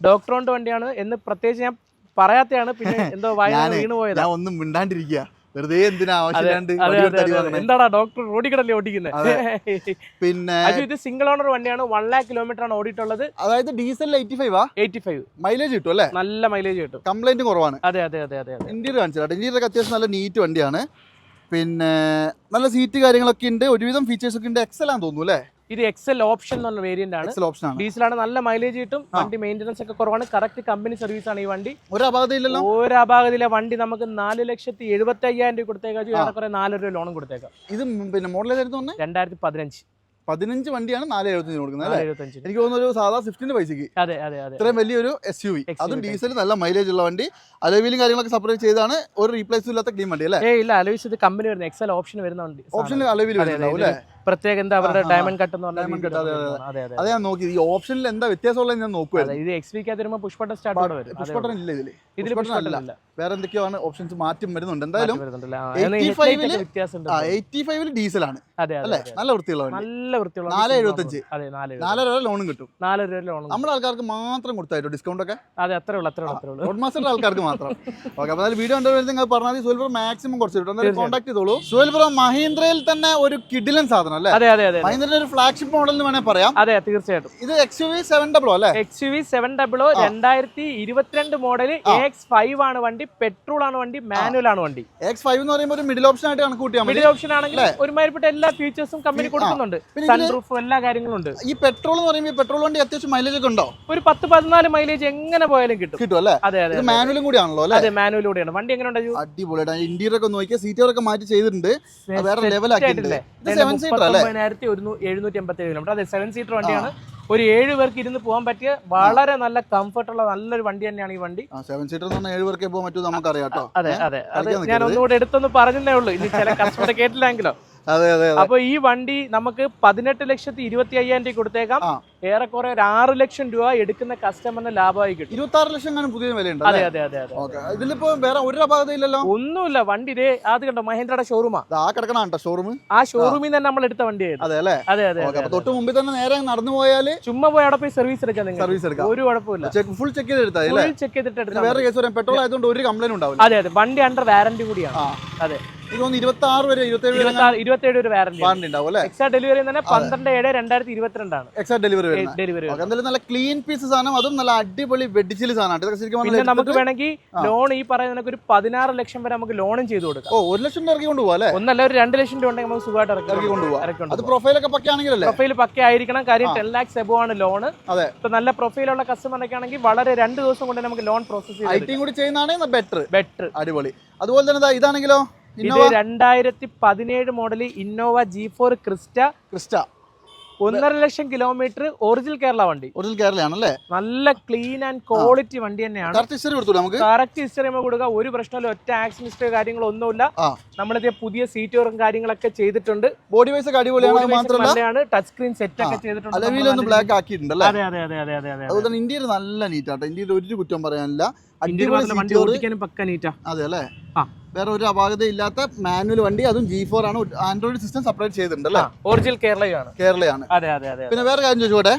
ഡോക്ടറോണ്ട് വണ്ടിയാണ് എന്ന് പ്രത്യേകിച്ച് ഞാൻ പറയാത്തയാണ്. പിന്നെ എന്തോ വായ പോയത് വീണ് പോയതാ. ഞാൻ ഒന്നും മിണ്ടാണ്ടിരിക്കുക. വെറുതെ എന്തിനാ ആവശ്യമില്ലാണ്ട്. എന്താടാ ഡോക്ടർ റോഡിക്കടല്ലേ ഓടിക്കുന്നത് പിന്നെ ഇത് സിംഗിൾ ഓണർ വണ്ടിയാണ്. വൺ ലാക്ക് കിലോമീറ്റർ ആണ് ഓടിയിട്ടുള്ളത്. അതായത് ഡീസൽ എയ്റ്റി ഫൈവ് ആ? എയ്റ്റി ഫൈവ് മൈലേജ് കിട്ടും അല്ലേ? നല്ല മൈലേജ് കിട്ടും. കംപ്ലൈന്റ് കുറവാണ്. അതെ അതെ അതെ അതെ ഇന്റീരിയർ കാണിച്ചാൽ ഇന്റീരിയർ അത്യാവശ്യം നല്ല നീറ്റ് വണ്ടിയാണ്. പിന്നെ നല്ല സീറ്റ് കാര്യങ്ങളൊക്കെ ഉണ്ട്. ഒരുവിധം ഫീച്ചേഴ്സ് ഒക്കെ ഉണ്ട്. എക്സൽ ആണെന്ന് തോന്നുന്നു അല്ലേ? ഇത് എക്സൽ ഓപ്ഷൻ എന്ന് പറഞ്ഞ വേരിയന്റ് ആണ്. എക്സൽ ഓപ്ഷൻ ആണ്. ഡീസലാണ് നല്ല മൈലേജ് കിട്ടും. വണ്ടി മെയിന്റനൻസ് ഒക്കെ കുറവാണ്. കറക്റ്റ് കമ്പനി സർവീസ് ആണ് ഈ വണ്ടി. ഒരു അപാകതയില്ലല്ലോ? ഒരു അപാകത്തിലെ വണ്ടി നമുക്ക് നാല് ലക്ഷത്തി എഴുപത്തി അയ്യായിരം രൂപ കൊടുത്തേക്കാൾ ഏറെക്കുറെ നാലര രൂപ ലോണും കൊടുത്തേക്കാം. ഇത് പിന്നെ മോഡൽ രണ്ടായിരത്തി പതിനഞ്ച്. പതിനഞ്ച് വണ്ടിയാണ് നാല് എഴുപത്തഞ്ചിന് കൊടുക്കുന്നത് അല്ലേ? എനിക്ക് തോന്നുന്നു ഒരു സാധാ സ്വിഫ്റ്റിന്റെ പൈസക്ക്. അതെ അതെ അതെ. ഇത്രയും വലിയൊരു എസ് യു വി അതും. ഡീസൽ നല്ല മൈലേജ് ഉള്ള വണ്ടി. അലവീലും കാര്യങ്ങളൊക്കെ സെപ്പറേറ്റ് ചെയ്താണ്. ഒരു റീപ്ലേസ് ഇല്ലാത്ത ക്ലീൻ വണ്ടി അല്ലേ? ഇല്ല ഇത് കമ്പനി വരുന്ന എക്സൽ ഓപ്ഷൻ വരുന്ന വണ്ടി ഓപ്ഷൻ അലവിൽ വരുന്നുണ്ടാവും അല്ലേ? പ്രത്യേക എന്താ അവരുടെ ഡയമണ്ട് കട്ട് എന്ന് പറഞ്ഞ diamond രീതിയിൽ cut, അതെ, ഞാൻ നോക്കി. ഈ ഓപ്ഷനിൽ എന്താ വ്യത്യാസമുള്ളത് ഞാൻ അതെ നോക്കുമായിരുന്നു ഇത് എക്സ് വിക്കകത്ത് വരുമ്പോൾ പുഷ്പട്ട സ്റ്റാർട്ട് വരും. പുഷ്പട്ടൻ ഇല്ല ഇതിൽ. ഇതിൽ പുഷ്പട്ടൻ അല്ല. വേറെ എന്തൊക്കെയാണ് ഓപ്ഷൻസ് മാറ്റം വരുന്നുണ്ട്. എന്തായാലും വരുന്നുണ്ടല്ലേ? ആ, 85 എന്നാ headlight ഒക്കെ ആ എയ്റ്റി ഫൈവിൽ ഡീസലാണ് ആണ്. അതെ അല്ലേ? നല്ല വൃത്തിയുള്ള നല്ല വൃത്തിയുള്ള നാല് എഴുപത്തഞ്ച്. നാലര വരെ ലോണും കിട്ടും. നാല് രൂപ ലോൺ നമ്മുടെ ആൾക്കാർക്ക് മാത്രം കൊടുത്തായിട്ടോ ഡിസ്കൗണ്ട് ഒക്കെ? അതെ അത്രേ ഉള്ളൂ അത്രേ ഉള്ളൂ റോഡ് മാസ്റ്റർ ആൾക്കാർക്ക് മാത്രം. ഓക്കെ അപ്പോൾ അതിൽ വീഡിയോ കണ്ടുവരുന്നത് നിങ്ങൾ പറഞ്ഞാൽ സുൽഫർ മാക്സിമം കുറച്ച് കിട്ടും. കോൺടാക്ട് ചെയ്തോളൂ. സുൽഫർ മഹീന്ദ്രയിൽ തന്നെ ഒരു കിഡിലൻ സാധനം അല്ലേ അതെ അതെ അതെ. മഹീന്ദ്രയുടെ ഒരു ഫ്ലാഗ്ഷിപ്പ് മോഡൽ എന്ന് വേണേൽ പറയാം. അതെ തീർച്ചയായിട്ടും. ഇത് X U V seven double O അല്ലേ? X U V seven double O രണ്ടായിരത്തി ഇരുപത്തിരണ്ട് മോഡൽ എക്സ് ഫൈവ് ആണ് വണ്ടി പെട്രോൾ ആണ് വണ്ടി മാനുവൽ ആണ് വണ്ടി. എക്സ് ഫൈവ് എന്ന് പറയുമ്പോൾ ഒരു മിഡിൽ ഓപ്ഷൻ ആയിട്ട് കണക്ക് കൂട്ടിയാൽ മിഡിൽ ഓപ്ഷൻ ആണെങ്കിൽ ഒരുമാതിരിപ്പെട്ട എല്ലാ ഫീച്ചേഴ്സും കമ്പനി. കൊടുക്കുന്നുണ്ട്. സൺറൂഫ് എല്ലാ കാര്യങ്ങളും ഉണ്ട്. ഈ പെട്രോൾ എന്ന് പറയുമ്പോൾ പെട്രോൾ വണ്ടി അത്യാവശ്യം മൈലേജ് ഒക്കെ ഉണ്ടോ? ഒരു പത്ത് പതിനാല് മൈലേജ് എങ്ങനെ പോയാലും കിട്ടും. കിട്ടും അല്ലേ? അതെ അതെ മാനുവലും കൂടിയാണല്ലോ അല്ലേ? അതെ മാനുവലിലൂടെയാണ് വണ്ടി എങ്ങനെ ഉണ്ട് അടിപൊളിയായിട്ട്. ഇന്റീരിയർ ഒക്കെ നോക്കിയാൽ സീറ്റുകളൊക്കെ മാറ്റി ചെയ്തിട്ടുണ്ട്. വേറെ ലെവലാക്കിയിട്ടുണ്ട് ഇത് സെവൻ സീറ്റർ അല്ലേ ഒരുന്നൂ- എഴുന്നൂറ്റി എൺപത്തി ഏഴ് കിലോമീറ്റർ അതെ സെവൻ സീറ്റർ വണ്ടിയാണ്. ഒരു ഏഴ് പേർക്ക് ഇരുന്ന് പോകാൻ പറ്റിയ വളരെ നല്ല കംഫർട്ടുള്ള നല്ലൊരു വണ്ടി തന്നെയാണ് ഈ വണ്ടി. സെവൻ സീറ്റർ ഏഴ് പേർക്കേ പോകാൻ പറ്റും നമുക്കറിയാം അതെ അതെ. അത് ഞാൻ. ഒന്നുകൂടെ എടുത്തൊന്ന് പറഞ്ഞേ ഉള്ളൂ. ഇനി ചില കസ്റ്റമർ കേട്ടില്ലെങ്കിലോ. അപ്പൊ ഈ വണ്ടി നമുക്ക് പതിനെട്ട് ലക്ഷത്തി ഇരുപത്തി അയ്യായിരം രൂപ കൊടുത്തേക്കാം. ഏറെക്കുറെ ഒരു ആറ് ലക്ഷം രൂപ എടുക്കുന്ന കസ്റ്റമറിന് ലാഭമായി കിട്ടും. ഇരുപത്തി ആറ് ലക്ഷം പുതിയ വിലയുണ്ട് അതെ അതെ അതെ അതെ. ഇതിലിപ്പോ വേറെ ഒരു അപാകത ഇല്ലല്ലോ ഒന്നുമില്ല വണ്ടി ഇതേ അത് കണ്ടോ മഹേന്ദ്രയുടെ ഷോറൂമാ ആ. കിടക്കണ ഷോറൂം ആ ഷോറൂമിൽ നിന്ന് നമ്മൾ എടുത്ത വണ്ടിയായിരുന്നു. അതെ അല്ലേ? അതെ അതെ തൊട്ട് മുമ്പിൽ തന്നെ നേരെ നടന്നു പോയാൽ ചുമ്മാ പോയി അവിടെ പോയി സർവീസ് എടുക്കാൻ നിങ്ങൾ. സർവീസ് എടുക്കാം. ഒരു കുഴപ്പമില്ല ഫുൾ ചെക്ക് ചെയ്ത് എടുത്താൽ ചെക്ക് ചെയ്തിട്ട് വേറെ. കേസ് പറയാം പെട്രോൾ ആയതുകൊണ്ട് ഒരു കംപ്ലൈന്റ് ഉണ്ടാവില്ല. അതെ അതെ. വണ്ടി അണ്ടർ വാറന്റി കൂടിയാണ്. അതെ. ഇരുപത്തി ആറ് വരെ ഇരുപത്തി ഏഴ് ഒരു വാറന്റി ഉണ്ടാവും അല്ലേ? എക്സാ ഡെലിവറി തന്നെ പന്ത്രണ്ട് ഏഴ് രണ്ടായിരത്തി ഇരുപത്തിരണ്ടാണ്. എക്സാക്ട് ഡെലിവറി ഡെലിവറി എന്തായാലും നല്ല ക്ലീൻ പീസ് സാധനം അതും നല്ല അടിപൊളി വെഡിച്ചിൽ സാധനമാണ് നമുക്ക് വേണമെങ്കിൽ ലോൺ ഈ പറയുന്ന ഒരു പതിനാറ് ലക്ഷം വരെ നമുക്ക് ലോണും ചെയ്ത് കൊടുക്കാം. ഓ ഒരു ലക്ഷം ഇറക്കി കൊണ്ടുപോകാം അല്ലേ? ഒന്നല്ല ഒരു രണ്ട് ലക്ഷം രൂപ ഉണ്ടെങ്കിൽ നമുക്ക് സുഖമായിട്ട് ഇറക്കി കൊണ്ടുപോകാം അത് പ്രൊഫൈലൊക്കെ പക്കയാണെങ്കിലല്ലേ പ്രൊഫൈൽ പക്ക ആയിരിക്കണം. കാര്യം. ടെൻ ലാക്സ് എബോ ആണ് ലോൺ അതെ. ഇപ്പൊ നല്ല പ്രൊഫൈലുള്ള കസ്റ്റമറിനൊക്കെ ആണെങ്കിൽ വളരെ രണ്ട് ദിവസം കൊണ്ട് നമുക്ക് ലോൺ പ്രോസസ് ഐ ചെയ്ത് കൂടി ചെയ്യുന്നതാണ് ബെറ്റർ ബെറ്റർ അടിപൊളി. അതുപോലെ തന്നെ ഇതാണെങ്കിലോ? ഇത് രണ്ടായിരത്തി പതിനേഴ് model Innova G four Crysta Crysta ഒന്നര ലക്ഷം കിലോമീറ്റർ ഒറിജിനൽ കേരള വണ്ടി. ഒറിജിനൽ കേരളയാണല്ലേ? നല്ല ക്ലീൻ ആൻഡ് ക്വാളിറ്റി വണ്ടി തന്നെയാണ്. കറക്റ്റ് ഹിസ്റ്ററി കൊടുത്തു നമുക്ക്? കറക്റ്റ് ഹിസ്റ്ററി നമ്മൾ കൊടുക്കുക ഒരു പ്രശ്നമില്ല. ഒറ്റ ആക്സിഡന്റ് കാര്യങ്ങളൊന്നുമില്ല. നമ്മളിത് പുതിയ സീറ്റുകളും കാര്യങ്ങളൊക്കെ ചെയ്തിട്ടുണ്ട്. ബോഡി വൈസ് ഒക്കെ അടിപൊളിയാണ് മാത്രമല്ല. ടച്ച് സ്ക്രീൻ സെറ്റ് ഒക്കെ ചെയ്തിട്ടുണ്ട്. അലവിലൊന്ന് ഒന്ന് ബ്ലാക്ക് ആക്കിയിട്ടുണ്ടല്ലേ അതെ അതെ അതെ അതെ അതെ അതെ അതുപോലെ ഇന്ത്യയിൽ നല്ല നീറ്റ് ആട്ടോ. ഇന്ത്യയിൽ ഒരു കുറ്റം പറയാനില്ല. അതെ അല്ലേ. വേറെ ഒരു അപാകത ഇല്ലാത്ത മാനുവൽ വണ്ടി അതും ജി ഫോർ ആണ്. ആൻഡ്രോയിഡ് സിസ്റ്റം സെപ്പറേറ്റ് ചെയ്തിട്ടുണ്ട് അല്ലേ ഒറിജിനൽ കേരളയാണ് കേരളയാണ്. അതെ അതെ അതെ പിന്നെ വേറെ കാര്യം ചോദിച്ചോട്ടെ?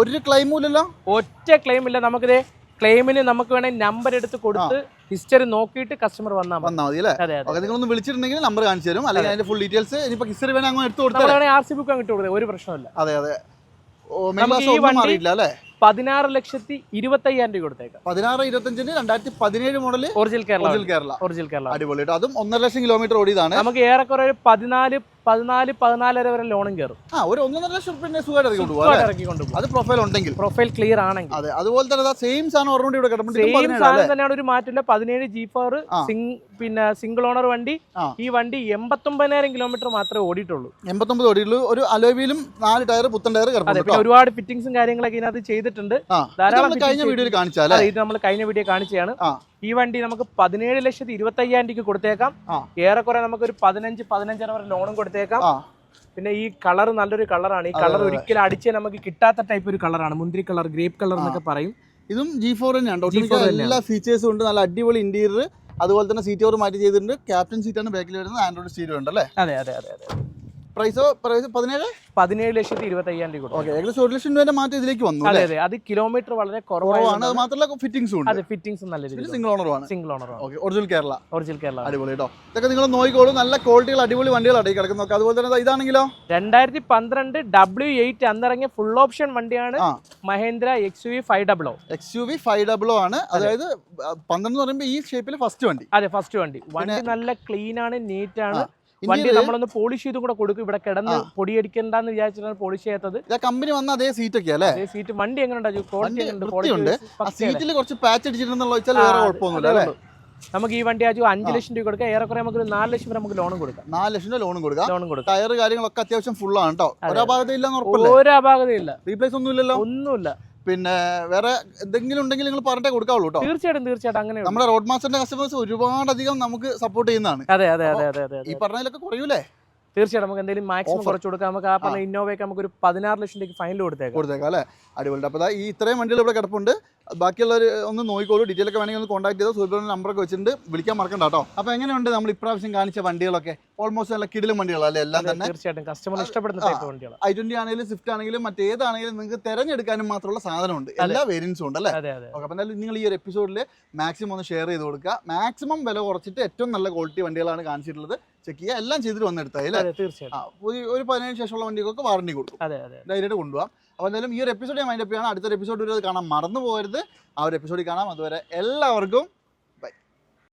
ഒരു ക്ലെയിം ഇല്ലല്ലോ? ഒറ്റ ക്ലെയിം ഇല്ല. നമുക്കിത് ക്ലെയിമിന് നമുക്ക് വേണമെങ്കിൽ നമ്പർ എടുത്ത് കൊടുത്ത് ഹിസ്റ്ററി നോക്കിയിട്ട് കസ്റ്റമർ വന്നാൽ വന്നാൽ മതി അല്ലേ ഓക്കെ നിങ്ങളൊന്ന് വിളിച്ചിട്ടുണ്ടെങ്കിൽ നമ്പർ കാണിച്ചു തരും. അല്ലെങ്കിൽ അതിന്റെ ഫുൾ ഡീറ്റെയിൽസ് ഇനിയിപ്പോ ഹിസ്റ്ററി വേണമെങ്കിൽ അങ്ങ് എടുത്ത് കൊടുത്താൽ ആർ സി ബുക്ക് അങ്ങോട്ട് കൊടുത്തത് ഒരു പ്രശ്നമില്ല അതെ അതെ. ഈ ഒന്നും വണ്ടി- അറിയില്ല അല്ലേ? പതിനാറ് ലക്ഷത്തി ഇരുപത്തയ്യായിരം രൂപ കൊടുത്തേക്കാം. പതിനാറ് ഇരുപത്തഞ്ചിന് രണ്ടായിരത്തി പതിനേഴ് model original Kerala original Kerala original Kerala അടിപൊളി അതും ഒന്നര ലക്ഷം കിലോമീറ്റർ ഓടിയതാണ്. നമുക്ക് ഏറെക്കുറെ ഒരു പതിനാല് പതിനാല് പതിനാലര വരെ ലോണും കയറും. ആ ഒരു ഒന്നര ലക്ഷം റുപ്യ സുഖമായിട്ട് ഇറക്കി കൊണ്ടുപോകാം ഇറക്കി കൊണ്ടുപോകും അത് പ്രൊഫൈൽ ഉണ്ടെങ്കിൽ. പ്രൊഫൈൽ ക്ലിയർ ആണെങ്കിൽ. അതെ അതുപോലെ തന്നെ സെയിം സാധനം ഓർമ്മ ഇവിടെ കിടപ്പുണ്ട് സെയിം സാധനം തന്നെയാണ് ഒരു മാറ്റമില്ല പതിനേഴ് ജി ഫോർ. സിംഗ് പിന്നെ സിംഗിൾ ഓണർ വണ്ടി. ഈ വണ്ടി എൺപത്തൊമ്പതിനായിരം കിലോമീറ്റർ മാത്രമേ ഓടിയിട്ടുള്ളൂ. എൺപത്തൊമ്പത് ഓടിയിട്ടുള്ളൂ. ഒരു അലോവിയിലും നാല് ടയർ പുത്തൻ ടയർ കിടപ്പുണ്ട് ഒരുപാട് ഫിറ്റിംഗ്സും കാര്യങ്ങളൊക്കെ ഇതിനകത്ത് ചെയ്തിട്ടുണ്ട്. ധാരാളം കഴിഞ്ഞ വീഡിയോയിൽ കാണിച്ചാലേ? അതെ ഇത് നമ്മൾ കഴിഞ്ഞ വീഡിയോ കാണിച്ചതാണ്. ഈ വണ്ടി നമുക്ക് പതിനേഴ് ലക്ഷത്തി ഇരുപത്തി അയ്യായിരം രൂപയ്ക്ക് കൊടുത്തേക്കാം. ഏറെക്കുറെ നമുക്ക് ഒരു പതിനഞ്ച് പതിനഞ്ചര വരെ ലോണും കൊടുത്തേക്കാം. പിന്നെ ഈ കളർ നല്ലൊരു കളറാണ്. ഈ കളർ ഒരിക്കലും അടിച്ച് നമുക്ക് കിട്ടാത്ത ടൈപ്പ് ഒരു കളറാണ്. മുന്തിരി കളർ ഗ്രേപ്പ് കളർ എന്നൊക്കെ പറയും. ഇതും ജി ഫോർ തന്നെയാണ്. G4 ഒട്ടുമിക്ക തന്നെയാണ്. എല്ലാ ഫീച്ചേഴ്സും ഉണ്ട്. നല്ല അടിപൊളി ഇന്റീരിയർ അതുപോലെ തന്നെ സീറ്റ് ഓവർ മാറ്റി ചെയ്തിട്ടുണ്ട്. ക്യാപ്റ്റൻ സീറ്റാണ് ബാക്കിൽ വരുന്നത്. ആൻഡ്രോയിഡ് സ്റ്റീരിയോ ഉണ്ട് അല്ലേ? അതെ അതെ അതെ അതെ. പ്രൈസോ പ്രൈസ് പതിനേഴ്? പതിനേഴ് ലക്ഷത്തി ഇരുപത്തി അയ്യായിരം രൂപ ഓക്കെ ഏകദേശം ഒരു ലക്ഷം രൂപ മാറ്റം ഇതിലേക്ക് വന്നു അതെ അതെ. അത് കിലോമീറ്റർ വളരെ കുറവാണ്. അത് മാത്രമല്ല ഫിറ്റിംഗ്സും ഉണ്ട്. അതെ ഫിറ്റിംഗ്സ് നല്ല രീതിയിൽ single ഓണറുമാണ് single owner okay original Kerala original Kerala അടിപൊളി കേട്ടോ ഇതൊക്കെ നിങ്ങൾ നോക്കിക്കോളൂ. നല്ല ക്വാളിറ്റികൾ അടിപൊളി വണ്ടികളാണ് ഈ കിടക്കുന്നത്. അതുപോലെ തന്നെ ഇതാണെങ്കിലോ? രണ്ടായിരത്തി പന്ത്രണ്ട് ഡബ്ല്യു എയ്റ്റ് അന്നിറങ്ങിയ ഫുൾ ഓപ്ഷൻ വണ്ടിയാണ്. Mahindra X U five double X U V five double ആണ്. അതായത് പന്ത്രണ്ട് പറയുമ്പോൾ ഈ ഷേപ്പിൽ ഫസ്റ്റ് വണ്ടി. അതെ ഫസ്റ്റ് വണ്ടി. വണ്ടി നല്ല ക്ലീൻ ആണ് നീറ്റ് ആണ്. വണ്ടി നമ്മളൊന്ന് പോളിഷ് ചെയ്തും കൂടെ കൊടുക്കും. ഇവിടെ കിടന്ന് പൊടിയടിക്കണ്ടെന്ന് വിചാരിച്ചിട്ടാണ് പോളിഷ് ചെയ്യാത്തത്. കമ്പനി വന്ന അതേ സീറ്റ് ഒക്കെ അല്ലേ? അതേ സീറ്റ് വണ്ടി എങ്ങനെയുണ്ട്? സീറ്റിൽ കുറച്ച് പാച്ച് അടിച്ചിട്ടുണ്ടെന്നുള്ള വെച്ചാൽ വേറെ കുഴപ്പമൊന്നുമില്ല അല്ലേ? നമുക്ക് ഈ വണ്ടി ആച്ചു അഞ്ച് ലക്ഷം രൂപ കൊടുക്കാം. ഏറെക്കുറെ നമുക്ക് നാല് ലക്ഷം രൂപ നമുക്ക് ലോണും കൊടുക്കാം. നാല് ലക്ഷം രൂപ ലോണും കൊടുക്കാം. ലോണും കൊടുക്കാം. ടയർ കാര്യങ്ങളൊക്കെ അത്യാവശ്യം ഫുൾ ആണ് കേട്ടോ ഒരു അപാകതയില്ല ഒരു അപാകതയില്ല. റീപ്ലേസ് ഒന്നും ഇല്ലല്ലോ ഒന്നുമില്ല. പിന്നെ വേറെ എന്തെങ്കിലും ഉണ്ടെങ്കിൽ നിങ്ങൾ പറഞ്ഞിട്ടേ കൊടുക്കാവുള്ളൂ കേട്ടോ തീർച്ചയായിട്ടും തീർച്ചയായിട്ടും അങ്ങനെ നമ്മുടെ റോഡ് മാസ്റ്ററിന്റെ കസ്റ്റമേഴ്സ് ഒരുപാടധികം നമുക്ക് സപ്പോർട്ട് ചെയ്യുന്നതാണ്. അതെ അതെ അതെ അതെ അതെ ഈ പറഞ്ഞതിലൊക്കെ കുറയൂലേ? തീർച്ചയായിട്ടും നമുക്ക് എന്തെങ്കിലും മാക്സിമം. കുറച്ച് കൊടുക്കാം. നമുക്ക് ആ പറഞ്ഞ ഇന്നോവയ്ക്ക് നമുക്ക് ഒരു പതിനാറ് ലക്ഷം രൂപയ്ക്ക് ഫൈനൽ കൊടുത്തേക്കാം. കൊടുത്തേക്കാം അല്ലേ? അടിപൊളി. അപ്പോൾ ഈ ഇത്രയും വണ്ടികൾ ഇവിടെ കിടപ്പുണ്ട്. ബാക്കിയുള്ളവർ ഒന്ന് നോക്കിക്കോളൂ. ഡീറ്റെയിൽ ഒക്കെ വേണമെങ്കിൽ ഒന്ന് കോൺടാക്ട് ചെയ്തോ സൂപ്പർ നമ്പറൊക്കെ വെച്ചിട്ടുണ്ട്. വിളിക്കാൻ മറക്കണ്ട കേട്ടോ. അപ്പോൾ എങ്ങനെയുണ്ട് നമ്മൾ ഇപ്രാവശ്യം കാണിച്ച വണ്ടികളൊക്കെ? ഓൾമോസ്റ്റ് നല്ല കിടിലും വണ്ടികളല്ലേ എല്ലാം തന്നെ? തീർച്ചയായിട്ടും. കസ്റ്റമർ ഇഷ്ടപ്പെടുന്ന. ടൈപ്പ് വണ്ടികളാണ് ഐ ട്വന്റി ആണെങ്കിലും സ്വിഫ്റ്റ് ആണെങ്കിലും മറ്റേതാണെങ്കിലും നിങ്ങൾക്ക് തിരഞ്ഞെടുക്കാനും മാത്രമുള്ള സാധനമുണ്ട്. എല്ലാ വേരിയൻസും ഉണ്ട് അല്ലേ? ഓക്കെ അപ്പോൾ എന്തായാലും നിങ്ങൾ ഈ ഒരു എപ്പിസോഡിൽ മാക്സിമം ഒന്ന് ഷെയർ ചെയ്ത് കൊടുക്കുക. മാക്സിമം വില കുറച്ചിട്ട് ഏറ്റവും നല്ല ക്വാളിറ്റി വണ്ടികളാണ് കാണിച്ചിട്ടുള്ളത്. ചെക്ക് ചെയ്യുക. എല്ലാം ചെയ്തിട്ട് വന്നെടുത്താൽ അല്ലേ? തീർച്ചയായിട്ടും. ഒരു പതിനേഴ് ശേഷമുള്ള വണ്ടികൾക്ക് വാറണ്ടി കൊടുക്കും. ഡയറക്റ്റ് കൊണ്ടുപോകാം അപ്പോൾ എന്തായാലും ഈ ഒരു എപ്പിസോഡ് ഞാൻ മൈൻഡ് അപ്പ് ചെയ്യണം. അടുത്തൊരു എപ്പിസോഡ് വരെ കാണാൻ മറന്നു പോകരുത്. ആ ഒരു എപ്പിസോഡിൽ കാണാം. അതുവരെ എല്ലാവർക്കും